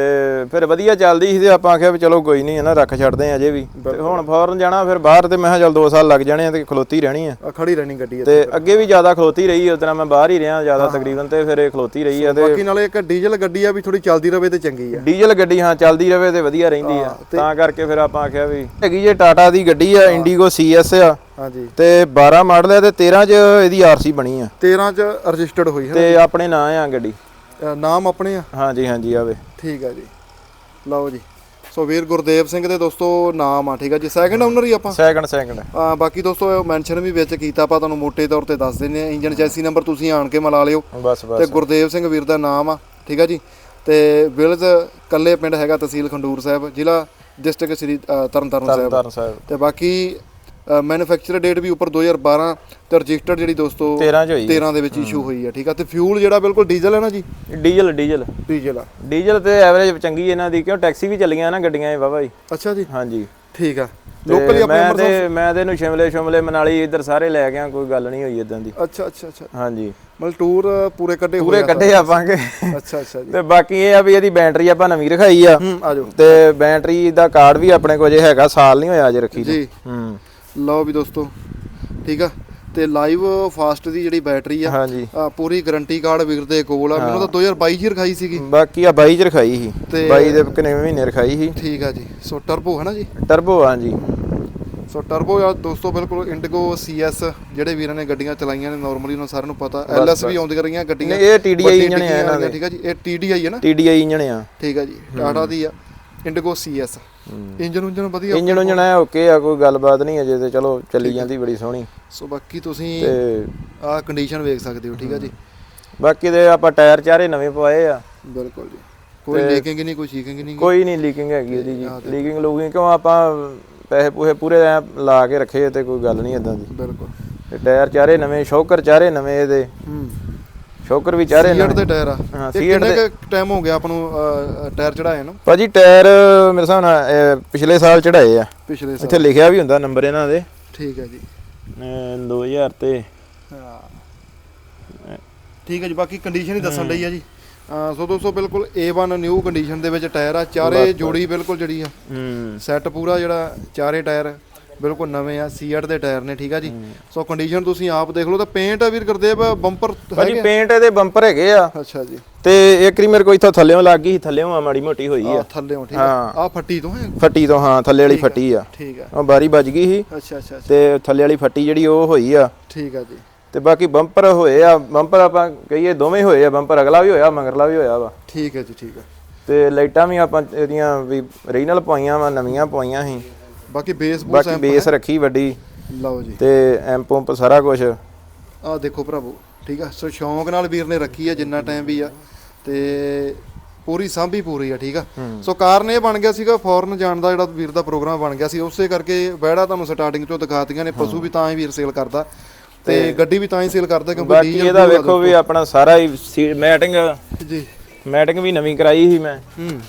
ਫਿਰ ਵਧੀਆ ਚੱਲਦੀ ਸੀ ਤੇ ਆਪਾਂ ਆਖਿਆ ਵੀ ਚਲੋ ਕੋਈ ਨਹੀਂ ਇਹਨਾਂ ਰੱਖ ਛੱਡਦੇ ਆ ਅਜੇ ਵੀ। ਤੇ ਹੁਣ ਫੌਰਨ ਜਾਣਾ ਫਿਰ ਬਾਹਰ ਤੇ ਮੈਂ ਕਿਹਾ ਚੱਲ 2 ਸਾਲ ਲੱਗ ਜਾਣੇ ਆ ਤੇ ਖਲੋਤੀ ਰਹਿਣੀ ਆ। ਆ ਖੜੀ ਰਹਿਣੀ ਗੱਡੀ। ਤੇ ਅੱਗੇ ਵੀ ਜ਼ਿਆਦਾ ਖਲੋਤੀ ਰਹੀ ਉਸ ਤਰ੍ਹਾਂ ਮੈਂ ਬਾਹਰ ਹੀ ਰਿਹਾ ਜ਼ਿਆਦਾ ਤਕਰੀਬਨ ਤੇ ਫਿਰ ਇਹ ਖਲੋਤੀ ਰਹੀ ਆ ਤੇ ਬਾਕੀ ਨਾਲੇ ਇੱਕ ਡੀਜ਼ਲ ਗੱਡੀ ਆ ਵੀ ਥੋੜੀ ਚੱਲਦੀ ਰਵੇ ਤੇ ਚੰਗੀ ਆ। ਡੀਜ਼ਲ ਗੱਡੀ ਹਾਂ ਚੱਲਦੀ ਰਵੇ ਤੇ ਵਧੀਆ ਰਹਿੰਦੀ ਆ। ਤਾਂ ਕਰਕੇ ਫਿਰ ਆਪਾਂ ਆਖਿਆ ਵੀ ਹੈਗੀ ਜੇ ਟਾਟਾ ਦੀ ਗੱਡੀ ਆ ਇੰਡੀਗੋ ਸੀਐਸ ਆ। ਹਾਂਜੀ। ਤੇ 12 ਮਾਡਲ ਹੈ ਤੇ 13 ਚ ਇਹਦੀ ਆਰਸੀ ਬਣੀ ਆ। 13 ਚ ਰਜਿਸਟਰਡ ਹੋਈ ਹੈ ਤੇ ਆਪਣੇ ਨਾਂ ਆ ਗੱਡੀ। ਨਾਮ ਆਪਣੇ ਆ? ਹਾਂਜੀ ਹਾਂਜੀ ਆਵੇ। ਠੀਕ ਆ ਜੀ। ਲਓ ਜੀ। ਸੋ ਵੀਰ ਗੁਰਦੇਵ ਸਿੰਘ ਦੇ ਦੋਸਤੋ ਨਾਮ ਆ ਠੀਕ ਆ ਜੀ। ਸੈਕੰਡ ਓਨਰ ਹੀ ਆਪਾਂ? ਸੈਕਿੰਡ ਸੈਕਿੰਡ ਆ, ਬਾਕੀ ਦੋਸਤੋ ਮੈਂਸ਼ਨ ਵੀ ਵਿੱਚ ਕੀਤਾ ਆਪਾਂ ਤੁਹਾਨੂੰ ਮੋٹے ਤੌਰ ਤੇ ਦੱਸ ਦਿੰਦੇ ਆ। ਇੰਜਨ ਚੈਸੀ ਨੰਬਰ ਤੁਸੀਂ ਆਣ ਕੇ ਮਿਲਾ ਲਿਓ। ਬਸ ਤੇ ਬਸ ਗੁਰਦੇਵ ਸਿੰਘ ਵੀਰ ਦਾ ਨਾਮ ਆ ਠੀਕ ਆ ਜੀ। ਤੇ ਵਿਲਜ਼ ਕੱਲੇ ਪਿੰਡ ਹੈਗਾ ਤਹਿਸੀਲ ਖੰਡੂਰ ਸਾਹਿਬ ਜ਼ਿਲ੍ਹਾ ਡਿਸਟ੍ਰਿਕਟ ਸ੍ਰੀ ਅ, ਤਰਨਤਾਰਨ ਸਾਹਿਬ। ਤਰਨਤਾਰਨ ਸਾਹਿਬ। ਤੇ ਬਾਕੀ ਮੈਨੂਫੈਕਚਰ ਡੇਟ ਵੀ ਉੱਪਰ 2012 ਤੇ ਰਜਿਸਟਰਡ ਜਿਹੜੀ ਦੋਸਤੋ 13 ਚ ਹੋਈ 13 ਦੇ ਵਿੱਚ ਇਸ਼ੂ ਹੋਈ ਆ ਠੀਕ ਆ? ਤੇ ਫਿਊਲ ਜਿਹੜਾ ਬਿਲਕੁਲ ਡੀਜ਼ਲ ਹੈ ਨਾ ਜੀ? Diesel diesel. ਡੀਜ਼ਲ ਆ। ਡੀਜ਼ਲ ਤੇ ਐਵਰੇਜ ਚੰਗੀ ਇਹਨਾਂ ਦੀ ਕਿਉਂ ਟੈਕਸੀ ਵੀ ਚੱਲੀਆਂ ਨਾ ਗੱਡੀਆਂ ਇਹ ਵਾਵਾ ਜੀ। ਅੱਛਾ ਜੀ। ਹਾਂਜੀ। ਠੀਕ ਆ। ਲੋਕਲ ਹੀ ਆਪਣੇ ਮੈਂ ਅੰਮ੍ਰਿਤਸਰ ਤੇ ਮੈਂ ਤੇ ਇਹਨੂੰ ਸ਼ਿਮਲੇ ਸ਼ਿਮਲੇ ਮਨਾਲੀ ਇੱਧਰ ਸਾਰੇ ਲੈ ਗਿਆ ਕੋਈ ਗੱਲ ਨਹੀਂ ਹੋਈ ਇਦਾਂ ਦੀ। ਅੱਛਾ ਅੱਛਾ ਅੱਛਾ। ਹਾਂਜੀ। ਮਤਲਬ ਟੂਰ ਪੂਰੇ ਕੱਢੇ ਹੋਏ ਪੂਰੇ ਕੱਢੇ ਆਪਾਂਗੇ। ਅੱਛਾ ਅੱਛਾ ਜੀ। ਤੇ ਬਾਕੀ ਇਹ ਆ ਵੀ ਇਹਦੀ ਬੈਟਰੀ ਆਪਾਂ ਨਵੀਂ ਰਖਾਈ ਆ। ਹੂੰ ਤੇ ਬੈਟਰੀ ਦਾ ਕਾਰਡ ਵੀ ਆਪਣੇ ਕੋਲ ਜੇ ਹੈਗਾ ਸਾਲ ਨਹੀਂ ਹੋਇਆ ਅਜੇ ਰੱਖੀ। ਜੀ। ਹੂੰ। ਲਓ ਵੀ ਦੋਸਤੋ ਠੀਕ ਆ? ਤੇ ਲਾਈਵ ਫਾਸਟ ਦੀ ਜਿਹੜੀ ਬੈਟਰੀ ਆ ਹਾਂਜੀ। ਪੂਰੀ ਗਾਰੰਟੀ ਕਾਰਡ ਵੀਰ ਦੇ ਕੋਲ ਆ। ਮੈਨੂੰ ਤਾਂ 2022 ਚ ਹੀ ਰਖਾਈ ਸੀਗੀ। ਬਾਕੀ ਆ 22 ਚ ਰਖਾਈ ਸੀ। ਤੇ- 22 ਦੇ ਕਿੰਨੇ ਮਹੀਨੇ ਰਖਾਈ ਸੀ। ਠੀਕ ਆ ਜੀ। ਸੋ ਟਰਬੋ ਹੈ ਨਾ ਜੀ? ਟਰਬੋ ਆ ਜੀ ਸੋ ਟਰਬੋ ਆ ਦੋਸਤੋ ਬਿਲਕੁਲ ਇੰਡੀਗੋ ਸੀਐਸ ਜਿਹੜੇ ਵੀਰਾਂ ਨੇ ਗੱਡੀਆਂ ਚਲਾਈਆਂ ਨੇ ਨਾਰਮਲੀ ਉਹਨਾਂ ਸਾਰਿਆਂ ਨੂੰ ਪਤਾ। ਐਲਐਸ ਵੀ ਆਉਂਦੀਆਂ ਰਹੀਆਂ ਗੱਡੀਆਂ। ਨਹੀਂ, ਇਹ ਵੱਡੀ ਇੰਜਣ ਆ ਇਹਨਾਂ ਦੇ। ਠੀਕ ਆ ਜੀ ਇਹ TDI ਹੈ ਨਾ? TDI ਇੰਜਣ ਆ। ਠੀਕ ਆ ਜੀ ਟਾਟਾ ਦੀ ਆ ਇੰਡੀਗੋ ਸੀਐਸ ਇੰਜਨ ਉਂਜਨ ਵਧੀਆ? ਇੰਜਣ ਉਂਜਣ ਆ ਓਕੇ ਆ ਕੋਈ ਗੱਲਬਾਤ ਨਹੀਂ ਅਜੇ ਤੇ ਚਲੋ ਚੱਲੀ ਜਾਂਦੀ ਬੜੀ ਸੋਹਣੀ। ਸੋ ਬਾਕੀ ਤੁਸੀਂ ਤੇ ਆਹ ਕੰਡੀਸ਼ਨ ਵੇਖ ਸਕਦੇ ਹੋ ਠੀਕ ਆ ਜੀ? ਬਾਕੀ ਦੇ ਆਪਾਂ ਟਾਇਰ ਚਾਰੇ ਨਵੇਂ ਪਵਾਏ ਆ। ਬਿਲਕੁਲ ਜੀ। ਕੋਈ ਲੀਕਿੰਗ ਨਹੀਂ ਕੋਈ ਸ਼ੀਕਿੰਗ ਨਹੀਂ ਕੋਈ ਨਹੀਂ ਲੀਕਿੰਗ ਹੈਗੀ ਇਹਦੀ ਜੀ। ਲੀਕਿੰਗ ਲੂਕਿੰਗ ਕਿਉਂ ਆਪਾਂ ਪੈਸੇ ਪੂਹੇ ਪੂਰੇ ਐਂ ਲਾ ਕੇ ਰੱਖੇ ਤੇ ਕੋਈ ਗੱਲ ਨਹੀਂ ਇਦਾਂ ਦੀ। ਬਿਲਕੁਲ। ਤੇ ਟਾਇਰ ਚਾਰੇ ਨਵੇਂ ਸ਼ੌਕਰ ਚਾਰੇ ਨਵੇਂ ਇਹਦੇ। ਹੂੰ। ਸ਼ੌਕਰ ਵੀ ਚਾਰੇ ਸੀਟ ਦੇ ਟਾਇਰ ਆ। ਹਾਂ, ਸੀਟ ਕਿੰਨੇ ਟਾਈਮ ਹੋ ਗਿਆ ਆਪਾਂ ਨੂੰ ਟਾਇਰ ਚੜਾਏ ਨੂੰ? ਭਾਜੀ ਟਾਇਰ ਮੇਰੇ ਹਿਸਾਬ ਨਾਲ ਪਿਛਲੇ ਸਾਲ ਚੜਾਏ ਆ। ਪਿਛਲੇ ਸਾਲ। ਇੱਥੇ ਲਿਖਿਆ ਵੀ ਹੁੰਦਾ ਨੰਬਰ ਇਹਨਾਂ ਦੇ। ਠੀਕ ਹੈ ਜੀ। ਅਹ, 2000 ਤੇ। ਹਾਂ। ਠੀਕ ਹੈ ਜੀ ਬਾਕੀ ਕੰਡੀਸ਼ਨ ਹੀ ਦੱਸਣ ਲਈ ਆ ਜੀ। ਸੋ ਦੋਸਤੋ ਬਿਲਕੁਲ A1 ਨਿਊ ਕੰਡੀਸ਼ਨ ਦੇ ਵਿੱਚ ਟਾਇਰ ਆ। ਚਾਰੇ ਜੋੜੀ ਬਿਲਕੁਲ ਜਿਹੜੀ ਆ ਹੂੰ। ਸੈੱਟ ਪੂਰਾ ਜਿਹੜਾ ਚਾਰੇ ਟਾਇਰ ਬਿਲਕੁਲ ਨਵੇਂ ਆ ਸੀਐਟ ਦੇ ਟਾਇਰ ਨੇ ਠੀਕ ਆ ਜੀ? ਸੋ ਕੰਡੀਸ਼ਨ ਤੁਸੀਂ ਆਪ ਦੇਖ ਲਓ ਤਾਂ ਪੇਂਟ ਆ ਵੀਰ ਗੁਰਦੇਵ ਬੰਪਰ ਭਾਜੀ ਪੇਂਟ ਇਹਦੇ ਬੰਪਰ ਹੈਗੇ ਆ। ਅੱਛਾ ਜੀ। ਤੇ ਇੱਕ ਰੀ ਮੇਰੇ ਕੋਲ ਇੱਥੋਂ ਥੱਲੇੋਂ ਲੱਗ ਗਈ ਥੱਲੇੋਂ ਆ ਮਾੜੀ ਮੋਟੀ ਹੋਈ ਆ। ਥੱਲੇੋਂ ਠੀਕ ਆ। ਹਾਂ। ਆ ਫੱਟੀ ਤੋਂ ਹੈ? ਫੱਟੀ ਤੋਂ ਹਾਂ ਥੱਲੇ ਵਾਲੀ ਫੱਟੀ ਆ। ਠੀਕ ਆ। ਉਹ ਬਾਰੀ ਵੱਜ ਗਈ ਸੀ। ਅੱਛਾ ਅੱਛਾ ਤੇ ਥੱਲੇ ਵਾਲੀ ਫੱਟੀ ਜਿਹੜੀ ਉਹ ਹੋਈ ਆ। ਠੀਕ ਆ ਜੀ। ਤੇ ਬਾਕੀ ਬੰਪਰ ਹੋਏ ਆ ਬੰਪਰ ਆਪਾਂ ਕਹੀਏ ਦੋਵੇਂ ਹੋਏ ਆ ਬੰਪਰ ਅਗਲਾ ਵੀ ਹੋਇਆ ਮਗਰਲਾ ਵੀ ਹੋਇਆ ਵਾ। ਠੀਕ ਹੈ ਜੀ ਠੀਕ ਆ। ਤੇ ਲਾਈਟਾਂ ਵੀ ਆਪਾਂ ਇਹਦੀਆਂ ਵੀ ਰੀਨਲ ਪਵਾਈਆਂ ਵਾ ਨਵੀਆਂ ਪਵਾਈਆਂ ਸੀ। ਬਾਕੀ ਬੇਸ ਬੂਸ ਬਾਕੀ ਬੇਸ ਰੱਖੀ ਵੱਡੀ। ਲਓ ਜੀ। ਤੇ ਐਂਪ ਪੰਪ ਸਾਰਾ ਕੁਝ ਆ ਦੇਖੋ ਭਰਾਵੋ ਠੀਕ ਆ? ਸੋ ਸ਼ੌਂਕ ਨਾਲ ਵੀਰ ਨੇ ਰੱਖੀ ਆ ਜਿੰਨਾ ਟਾਈਮ ਵੀ ਆ। ਤੇ ਪੂਰੀ ਸਾਂਭੀ ਪੂਰੀ ਆ ਠੀਕ ਆ? ਸੋ ਕਾਰਨ ਇਹ ਬਣ ਗਿਆ ਸੀਗਾ ਫੋਰਨ ਜਾਣ ਦਾ ਜਿਹੜਾ ਵੀਰ ਦਾ ਪ੍ਰੋਗਰਾਮ ਬਣ ਗਿਆ ਸੀ ਉਸੇ ਕਰਕੇ ਬਹਿੜਾ ਤੁਹਾਨੂੰ ਸਟਾਰਟਿੰਗ ਚੋਂ ਦਿਖਾਤੀਆਂ ਨੇ। ਪਸ਼ੂ ਵੀ ਤਾਂ ਹੀ ਵੀਰ ਸੇਲ ਕਰਦਾ ਤੇ ਗੱਡੀ ਵੀ ਤਾਂ ਹੀ ਸੇਲ ਕਰਦਾ ਕਿਉਂਕਿ ਬਾਕੀ ਡੀਜ਼ਲ ਇਹਦਾ ਵੇਖੋ ਵੀ ਆਪਣਾ ਸਾਰਾ ਹੀ ਮੈਟਿੰਗ ਜੀ। ਮੈਟਿੰਗ ਵੀ ਨਵੀਂ ਕਰਾਈ ਸੀ ਮੈਂ।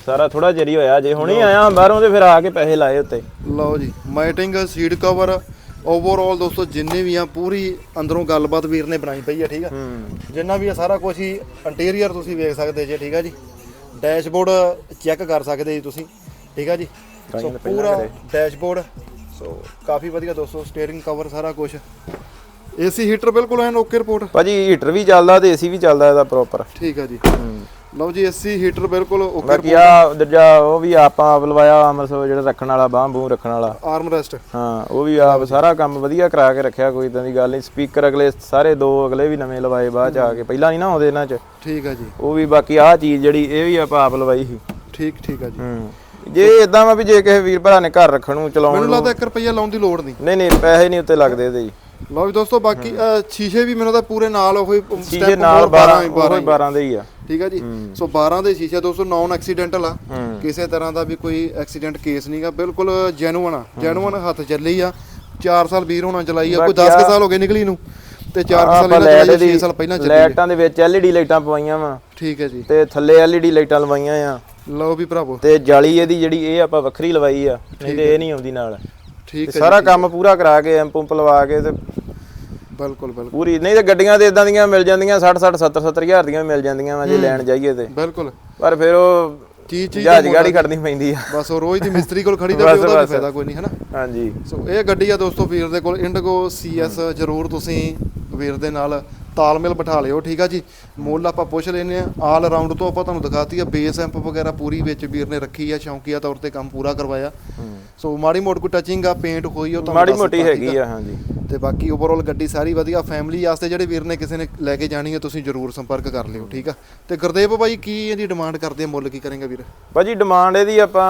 ਸਾਰਾ ਥੋੜਾ ਜਰੀ ਹੋਇਆ। ਜੇ ਹੁਣੇ ਆਇਆ ਬਾਹਰੋਂ ਤੇ ਫਿਰ ਆ ਕੇ ਪੈਸੇ ਲਾਏ ਉੱਤੇ। ਲਓ ਜੀ ਮਾਈਟਿੰਗ ਸੀਟ ਕਵਰ ਓਵਰਆਲ ਦੋਸਤੋ ਜਿੰਨੇ ਵੀ ਆ ਪੂਰੀ ਅੰਦਰੋਂ ਗੱਲਬਾਤ ਵੀਰ ਨੇ ਬਣਾਈ ਪਈ ਆ ਠੀਕ ਆ? ਜਿੰਨਾ ਵੀ ਆ ਸਾਰਾ ਕੁਝ ਹੀ ਇੰਟੀਰੀਅਰ ਤੁਸੀਂ ਵੇਖ ਸਕਦੇ ਜੀ ਠੀਕ ਆ ਜੀ? ਡੈਸ਼ਬੋਰਡ ਚੈੱਕ ਕਰ ਸਕਦੇ ਜੀ ਤੁਸੀਂ ਠੀਕ ਆ ਜੀ? ਸੋ ਪੂਰਾ। ਡੈਸ਼ਬੋਰਡ ਸੋ ਕਾਫੀ ਵਧੀਆ ਦੋਸਤੋ ਸਟੀਅਰਿੰਗ ਕਵਰ ਸਾਰਾ ਕੁਝ ਏਸੀ ਹੀਟਰ ਬਿਲਕੁਲ ਐਨ ਓਕੇ ਰਿਪੋਰਟ ਭਾਜੀ ਹੀਟਰ ਵੀ ਚੱਲਦਾ ਤੇ ਏਸੀ ਵੀ ਚੱਲਦਾ ਇਹਦਾ ਪ੍ਰੋਪਰ ਠੀਕ ਆ ਜੀ। ਲਓ ਜੀ ਏਸੀ ਹੀਟਰ ਬਿਲਕੁਲ ਓਕੇ ਬਾਕੀ ਆ ਦੂਜਾ ਉਹ ਵੀ ਆਪਾਂ ਆਪ ਲਵਾਇਆ ਅਮਰਸੋ ਜਿਹੜਾ ਰੱਖਣ ਵਾਲਾ ਬਾਂਹ ਬੂਹ ਰੱਖਣ ਵਾਲਾ। ਆਰਮ ਰੈਸਟ ਹਾਂ ਉਹ ਵੀ ਆਪ ਸਾਰਾ ਕੰਮ ਵਧੀਆ ਕਰਾ ਕੇ ਰੱਖਿਆ ਕੋਈ ਇਦਾਂ ਦੀ ਗੱਲ ਨਹੀਂ। ਸਪੀਕਰ ਅਗਲੇ ਸਾਰੇ ਦੋ ਅਗਲੇ ਵੀ ਨਵੇਂ ਲਵਾਏ ਬਾਅਦ ਚ ਆ ਕੇ। ਪਹਿਲਾਂ ਨਹੀਂ ਨਾ ਆਉਂਦੇ ਇਹਨਾਂ ਚ। ਠੀਕ ਆ ਜੀ। ਉਹ ਵੀ ਬਾਕੀ ਆਹ ਚੀਜ਼ ਜਿਹੜੀ ਇਹ ਵੀ ਆਪਾਂ ਆਪ ਲਵਾਈ ਸੀ। ਠੀਕ ਠੀਕ ਆ ਜੀ। ਹੂੰ। ਜੇ ਇਦਾਂ ਵਾ ਵੀ ਜੇ ਕਿਸੇ ਵੀਰ ਭਰਾ ਨੇ ਘਰ ਰੱਖਣ ਨੂੰ ਚਲਾਉਣ ਮੈਨੂੰ ਨੂੰ ਲੱਗਦਾ 1 ਰੁਪਈਆ ਲਾਉਣ ਦੀ ਲੋੜ ਨਹੀਂ। ਨਹੀਂ ਨਹੀਂ ਪੈਸੇ ਨਹੀਂ ਉੱਤੇ ਲੱਗਦੇ ਇਹਦੇ ਜੀ। ਲਓ ਜੀ ਦੋਸਤੋ ਬਾਕੀ ਸ਼ੀਸ਼ੇ ਵੀ ਮੈਨੂੰ ਤਾਂ ਪੂਰੇ ਨਾਲ ਉਹ ਸ਼ੀਸ਼ੇ ਨਾਲ 12 ਉਹ 12 ਦੇ ਹੀ ਆ। ਠੀਕ ਆ ਜੀ? ਸੋ 12 ਦੇ ਸ਼ੀਸ਼ੇ ਦੋਸਤੋ ਨਾਨ ਐਕਸੀਡੈਂਟਲ ਆ। ਕਿਸੇ ਤਰ੍ਹਾਂ ਦਾ ਵੀ ਕੋਈ ਐਕਸੀਡੈਂਟ ਕੇਸ ਨਹੀਂਗਾ ਬਿਲਕੁਲ ਜੈਨੂਅਨ ਆ। ਜੈਨੂਅਨ ਹੱਥ ਚੱਲੀ ਆ। 4 ਸਾਲ ਵੀਰ ਹੋਣਾ ਚਲਾਈ ਆ। ਕੋਈ ਬਾਕੀ 10 ਆ- ਸਾਲ ਹੋ ਗਏ ਨਿਕਲੀ ਨੂੰ। ਤੇ 4 ਸਾਲ ਇਹਨਾਂ ਚਲਾਈ ਦੀ 6 ਸਾਲ ਪਹਿਲਾਂ ਚੱਲੀ। ਲਾਈਟਾਂ ਦੇ ਵਿੱਚ LED ਲਾਈਟਾਂ ਪਵਾਈਆਂ ਵਾ। ਠੀਕ ਹੈ ਜੀ। ਤੇ ਥੱਲੇ LED ਲਾਈਟਾਂ ਲਵਾਈਆਂ ਆ। ਲਓ ਵੀ ਭਰਾਵੋ। ਤੇ ਜਾਲੀ ਇਹਦੀ ਜਿਹੜੀ ਇਹ ਆਪਾਂ ਵੱਖਰੀ ਲਵਾਈ ਆ। ਨਹੀਂ ਤੇ ਇਹ ਨਹੀਂ ਆਉਂਦੀ ਨਾਲ। ਠੀਕ ਤੇ ਹੈ ਸਾਰਾ ਕੰਮ ਪੂਰਾ ਕਰਾ ਕੇ ਐਮ ਪੰਪ ਲਵਾ ਕੇ ਤੇ ਬਿਲਕੁਲ ਬਿਲਕੁਲ। ਪੂਰੀ ਨਹੀਂ ਤੇ ਗੱਡੀਆਂ ਤੇ ਇਦਾਂ ਦੀਆਂ ਮਿਲ ਜਾਂਦੀਆਂ 60 60 70 70 ਹਜ਼ਾਰ ਦੀਆਂ ਵੀ ਮਿਲ ਜਾਂਦੀਆਂ ਵਾ ਜੇ ਲੈਣ ਜਾਈਏ ਤੇ। ਬਿਲਕੁਲ। ਪਰ ਫਿਰ ਉਹ ਚੀਜ਼ ਚੀਜ਼ ਜਹਾਜ਼ ਗਾੜੀ ਖੜਨੀ ਪੈਂਦੀ ਆ। ਬਸ ਉਹ ਰੋਜ਼ ਦੀ ਮਿਸਤਰੀ ਕੋਲ ਖੜੀ ਬਸ, ਉਹਦਾ। ਫਾਇਦਾ ਕੋਈ ਨਹੀਂ ਹਨਾ? ਹਾਂਜੀ। ਸੋ ਇਹ ਗੱਡੀ ਆ ਦੋਸਤੋ ਵੀਰ ਦੇ ਕੋਲ ਇੰਡੀਗੋ ਸੀਐਸ ਜਰੂਰ ਤੁਸੀਂ ਵੀਰ ਦੇ ਨਾਲ ਤਾਲਮੇਲ ਬਿਠਾ ਲਿਓ ਠੀਕ ਆ ਜੀ? ਮੁੱਲ ਆਪਾਂ ਪੁੱਛ ਲੈਨੇ ਆ ਆਲ ਅਰਾਊਂਡ ਤੋਂ ਆਪਾਂ ਤੁਹਾਨੂੰ ਦਿਖਾਤੀ ਆ ਬੇਸ ਐਂਪ ਵਗੈਰਾ ਪੂਰੀ ਵਿੱਚ ਵੀਰ ਨੇ ਰੱਖੀ ਆ ਸ਼ੌਂਕੀਆ ਤੌਰ ਤੇ ਕੰਮ ਪੂਰਾ ਕਰਵਾਇਆ। ਸੋ ਮਾੜੀ ਮੋਟ ਕੋਈ ਟੱਚਿੰਗ ਆ ਪੇਂਟ ਹੋਈ ਉਹ ਤੁਹਾਨੂੰ ਮਾੜੀ ਮੋਟੀ ਹੈਗੀ ਆ? ਹਾਂਜੀ। ਤੇ ਬਾਕੀ ਓਵਰਆਲ ਗੱਡੀ ਸਾਰੀ ਵਧੀਆ ਫੈਮਿਲੀ ਵਾਸਤੇ ਜਿਹੜੇ ਵੀਰ ਨੇ ਕਿਸੇ ਨੇ ਲੈ ਕੇ ਜਾਣੀ ਹੈ ਤੁਸੀਂ ਜਰੂਰ ਸੰਪਰਕ ਕਰ ਲਿਓ ਠੀਕ ਆ? ਤੇ ਗੁਰਦੇਵ ਬਾਈ ਕੀ ਇਹਦੀ ਡਿਮਾਂਡ ਕਰਦੇ ਆ ਮੁੱਲ ਕੀ ਕਰੇਗਾ ਵੀਰ? ਭਾਜੀ ਡਿਮਾਂਡ ਇਹਦੀ ਆਪਾਂ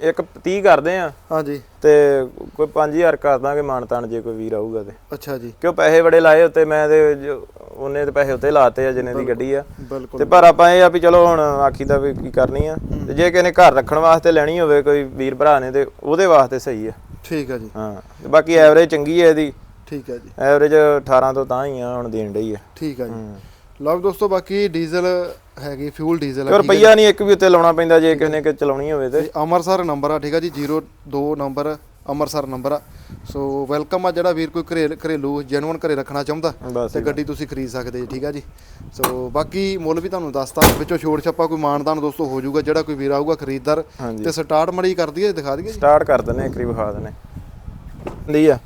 ਇੱਕ 30 ਕਰਦੇ ਆ। ਹਾਂਜੀ। ਤੇ ਕੋਈ 5000 ਕਰ ਦਾਂਗੇ ਮਾਨਤਾਨ ਜੇ ਕੋਈ ਵੀਰ ਆਊਗਾ ਤੇ। ਅੱਛਾ ਜੀ। ਕਿਉਂ ਪੈਸੇ ਬੜੇ ਲਾਏ ਉੱਤੇ ਮੈਂ ਤੇ ਉਹਨੇ ਤੇ ਪੈਸੇ ਉੱਤੇ ਲਾਤੇ ਆ ਜਿੰਨੇ ਦੀ ਗੱਡੀ ਆ। ਤੇ ਪਰ ਆਪਾਂ ਇਹ ਆ ਵੀ ਚਲੋ ਹੁਣ ਆਖੀ ਦਾ ਵੀ ਕੀ ਕਰਨੀ ਆ। ਤੇ ਜੇ ਕਿਸੇ ਨੇ ਘਰ ਰੱਖਣ ਵਾਸਤੇ ਲੈਣੀ ਹੋਵੇ ਕੋਈ ਵੀਰ ਭਰਾ ਨੇ ਤੇ ਉਹਦੇ ਵਾਸਤੇ ਸਹੀ ਆ। ਠੀਕ ਆ ਜੀ। ਹਾਂ ਤੇ ਬਾਕੀ ਐਵਰੇਜ ਚੰਗੀ ਹੈ ਇਹਦੀ। ਠੀਕ ਆ ਜੀ। ਐਵਰੇਜ 18 ਤੋਂ ਤਾਂ ਹੀ ਆ ਹੁਣ ਦੇਣ ਡਈ ਆ। ਠੀਕ ਆ ਜੀ। ਲਓ ਦੋਸਤੋ ਬਾਕੀ ਡੀਜ਼ਲ ਹੈਗੀ ਫਿਊਲ ਡੀਜ਼ਲ ਤੇ ਰੁਪਈਆ ਨਹੀਂ ਇੱਕ ਵੀ ਉੱਤੇ ਲਾਉਣਾ ਪੈਂਦਾ ਜੇ ਕਿਸੇ ਨੇ ਕਿ ਚਲਾਉਣੀ ਹੋਵੇ ਤੇ। ਅੰਮ੍ਰਿਤਸਰ ਨੰਬਰ ਆ ਠੀਕ ਆ ਜੀ 02 ਨੰਬਰ ਅੰਮ੍ਰਿਤਸਰ ਨੰਬਰ ਆ। ਸੋ ਵੈਲਕਮ ਆ ਜਿਹੜਾ ਵੀਰ ਕੋਈ ਘਰੇ ਘਰੇਲੂ ਜੈਨੂਅਨ ਘਰੇ ਰੱਖਣਾ ਚਾਹੁੰਦਾ ਤੇ ਗੱਡੀ ਤੁਸੀਂ ਖਰੀਦ ਸਕਦੇ ਜੀ ਠੀਕ ਆ ਜੀ। ਸੋ ਬਾਕੀ ਮੁੱਲ ਵੀ ਤੁਹਾਨੂੰ ਦੱਸਤਾ ਵਿੱਚੋਂ ਛੋੜ ਛੱਪਾ ਕੋਈ ਮਾਨਦਾਨ ਦੋਸਤੋ ਹੋ ਜਾਊਗਾ ਜਿਹੜਾ ਕੋਈ ਵੀਰ ਆਊਗਾ ਖਰੀਦਦਾਰ ਤੇ ਸਟਾਰਟ ਮੜੀ ਕਰ ਦਈਏ ਦਿਖਾ ਦਈਏ ਸਟਾਰਟ ਕਰ ਦਿੰਨੇ ਇੱਕ ਵਾਰੀ ਵਿਖਾ ਦਿੰਨੇ ਲਈ ਆ।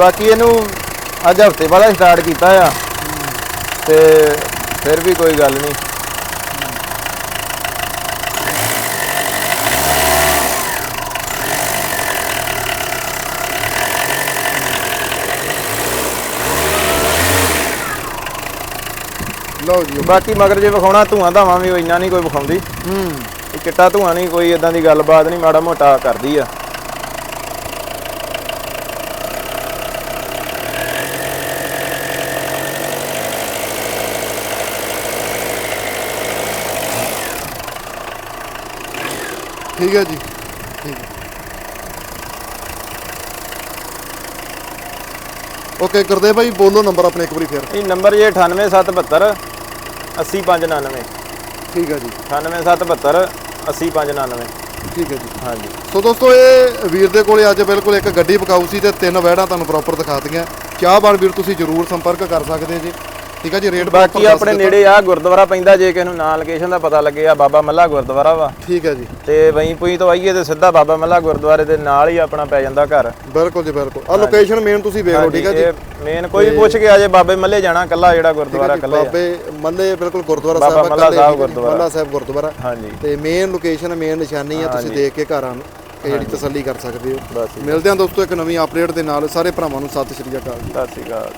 ਬਾਕੀ ਇਹਨੂੰ ਅੱਜ ਹਫ਼ਤੇ ਬਾਅਦ ਸਟਾਰਟ ਕੀਤਾ ਆ। ਤੇ ਫਿਰ ਵੀ ਕੋਈ ਗੱਲ ਨਹੀਂ। ਲਓ ਜੀ। ਬਾਕੀ ਮਗਰ ਜੇ ਵਿਖਾਉਣਾ ਧੂਆਂ ਧਾਵਾਂ ਵੀ ਉਹ ਇੰਨਾ ਨਹੀਂ ਕੋਈ ਵਿਖਾਉਂਦੀ। ਹੂੰ। ਇਹ ਚਿੱਟਾ ਧੂਆਂ ਨਹੀਂ ਕੋਈ ਇਦਾਂ ਦੀ ਗੱਲਬਾਤ ਨਹੀਂ ਮਾੜਾ ਮੋਟਾ ਕਰਦੀ ਆ। ਠੀਕ ਹੈ ਜੀ। ਠੀਕ ਹੈ ਓਕੇ ਕਰਦੇ ਭਾਈ ਬੋਲੋ ਨੰਬਰ ਆਪਣੇ ਇੱਕ ਵਾਰੀ ਫਿਰ। ਇਹ ਨੰਬਰ ਜੇ 98772 80599 ਠੀਕ ਹੈ ਜੀ। 98772 80599 ਠੀਕ ਹੈ ਜੀ। ਹਾਂਜੀ। ਸੋ ਦੋਸਤੋ ਇਹ ਵੀਰ ਦੇ ਕੋਲੇ ਅੱਜ ਬਿਲਕੁਲ ਇੱਕ ਗੱਡੀ ਪਕਾਊ ਸੀ ਤੇ ਤਿੰਨ ਵੈੜਾਂ ਤੁਹਾਨੂੰ ਪ੍ਰੋਪਰ ਦਿਖਾਤੀਆਂ ਚਾਹਵਾਨ ਵੀਰ ਤੁਸੀਂ ਜਰੂਰ ਸੰਪਰਕ ਕਰ ਸਕਦੇ ਜੀ। ਠੀਕ ਹੈ ਜੀ ਰੇਟ ਬਾਕੀ ਆਪਣੇ ਨੇੜੇ ਆ ਗੁਰਦੁਆਰਾ ਪੈਂਦਾ ਜੇ ਕਿਸੇ ਨੂੰ ਨਾਂ ਲੋਕੇਸ਼ਨ ਦਾ ਪਤਾ ਲੱਗੇ ਆ ਬਾਬਾ ਮੱਲਾ ਗੁਰਦੁਆਰਾ ਵਾ। ਠੀਕ ਹੈ ਜੀ। ਤੇ ਵਹੀਂ ਪੁਈ ਤੋਂ ਆਈਏ ਤੇ ਸਿੱਧਾ ਬਾਬਾ ਮੱਲਾ ਗੁਰਦੁਆਰੇ ਦੇ ਨਾਲ ਹੀ ਆਪਣਾ ਪੈ ਜਾਂਦਾ ਘਰ। ਬਿਲਕੁਲ ਜੀ ਬਿਲਕੁਲ। ਆ ਲੋਕੇਸ਼ਨ ਮੇਨ ਤੁਸੀਂ ਵੇਖ ਲਓ ਠੀਕ ਹੈ ਜੀ। ਮੇਨ ਕੋਈ ਪੁੱਛ ਕੇ ਆ ਜੇ ਬਾਬੇ ਮੱਲੇ ਜਾਣਾ ਕੱਲਾ ਜਿਹੜਾ ਗੁਰਦੁਆਰਾ ਕੱਲਾ ਆ। ਬਾਬੇ ਮੱਲੇ ਬਿਲਕੁਲ ਗੁਰਦੁਆਰਾ ਬਾਬਾ ਸਾਹਿਬ ਮੱਲਾ ਹੈ ਜੀ, ਗੁਰਦੁਆਰਾ। ਮੱਲਾ ਸਾਹਿਬ ਗੁਰਦੁਆਰਾ। ਹਾਂਜੀ। ਤੇ ਮੇਨ ਲੋਕੇਸ਼ਨ ਮੇਨ ਨਿਸ਼ਾਨੀ ਆ ਤੁਸੀਂ ਦੇਖ ਕੇ ਘਰਾਂ ਨੂੰ ਇਹ ਜਿਹੜੀ ਤਸੱਲੀ ਕਰ ਸਕਦੇ ਹੋ। ਮਿਲਦੇ ਹਾਂ ਦੋਸਤੋ ਇੱਕ ਨਵੀਂ ਅਪਡੇਟ ਦੇ ਨਾਲ। ਸਾਰੇ ਭਰਾਵਾਂ ਨੂੰ ਸਤਿ ਸ਼੍ਰੀ ਅਕਾਲ ਸਤਿ ਸ਼੍ਰੀ ਅਕਾਲ।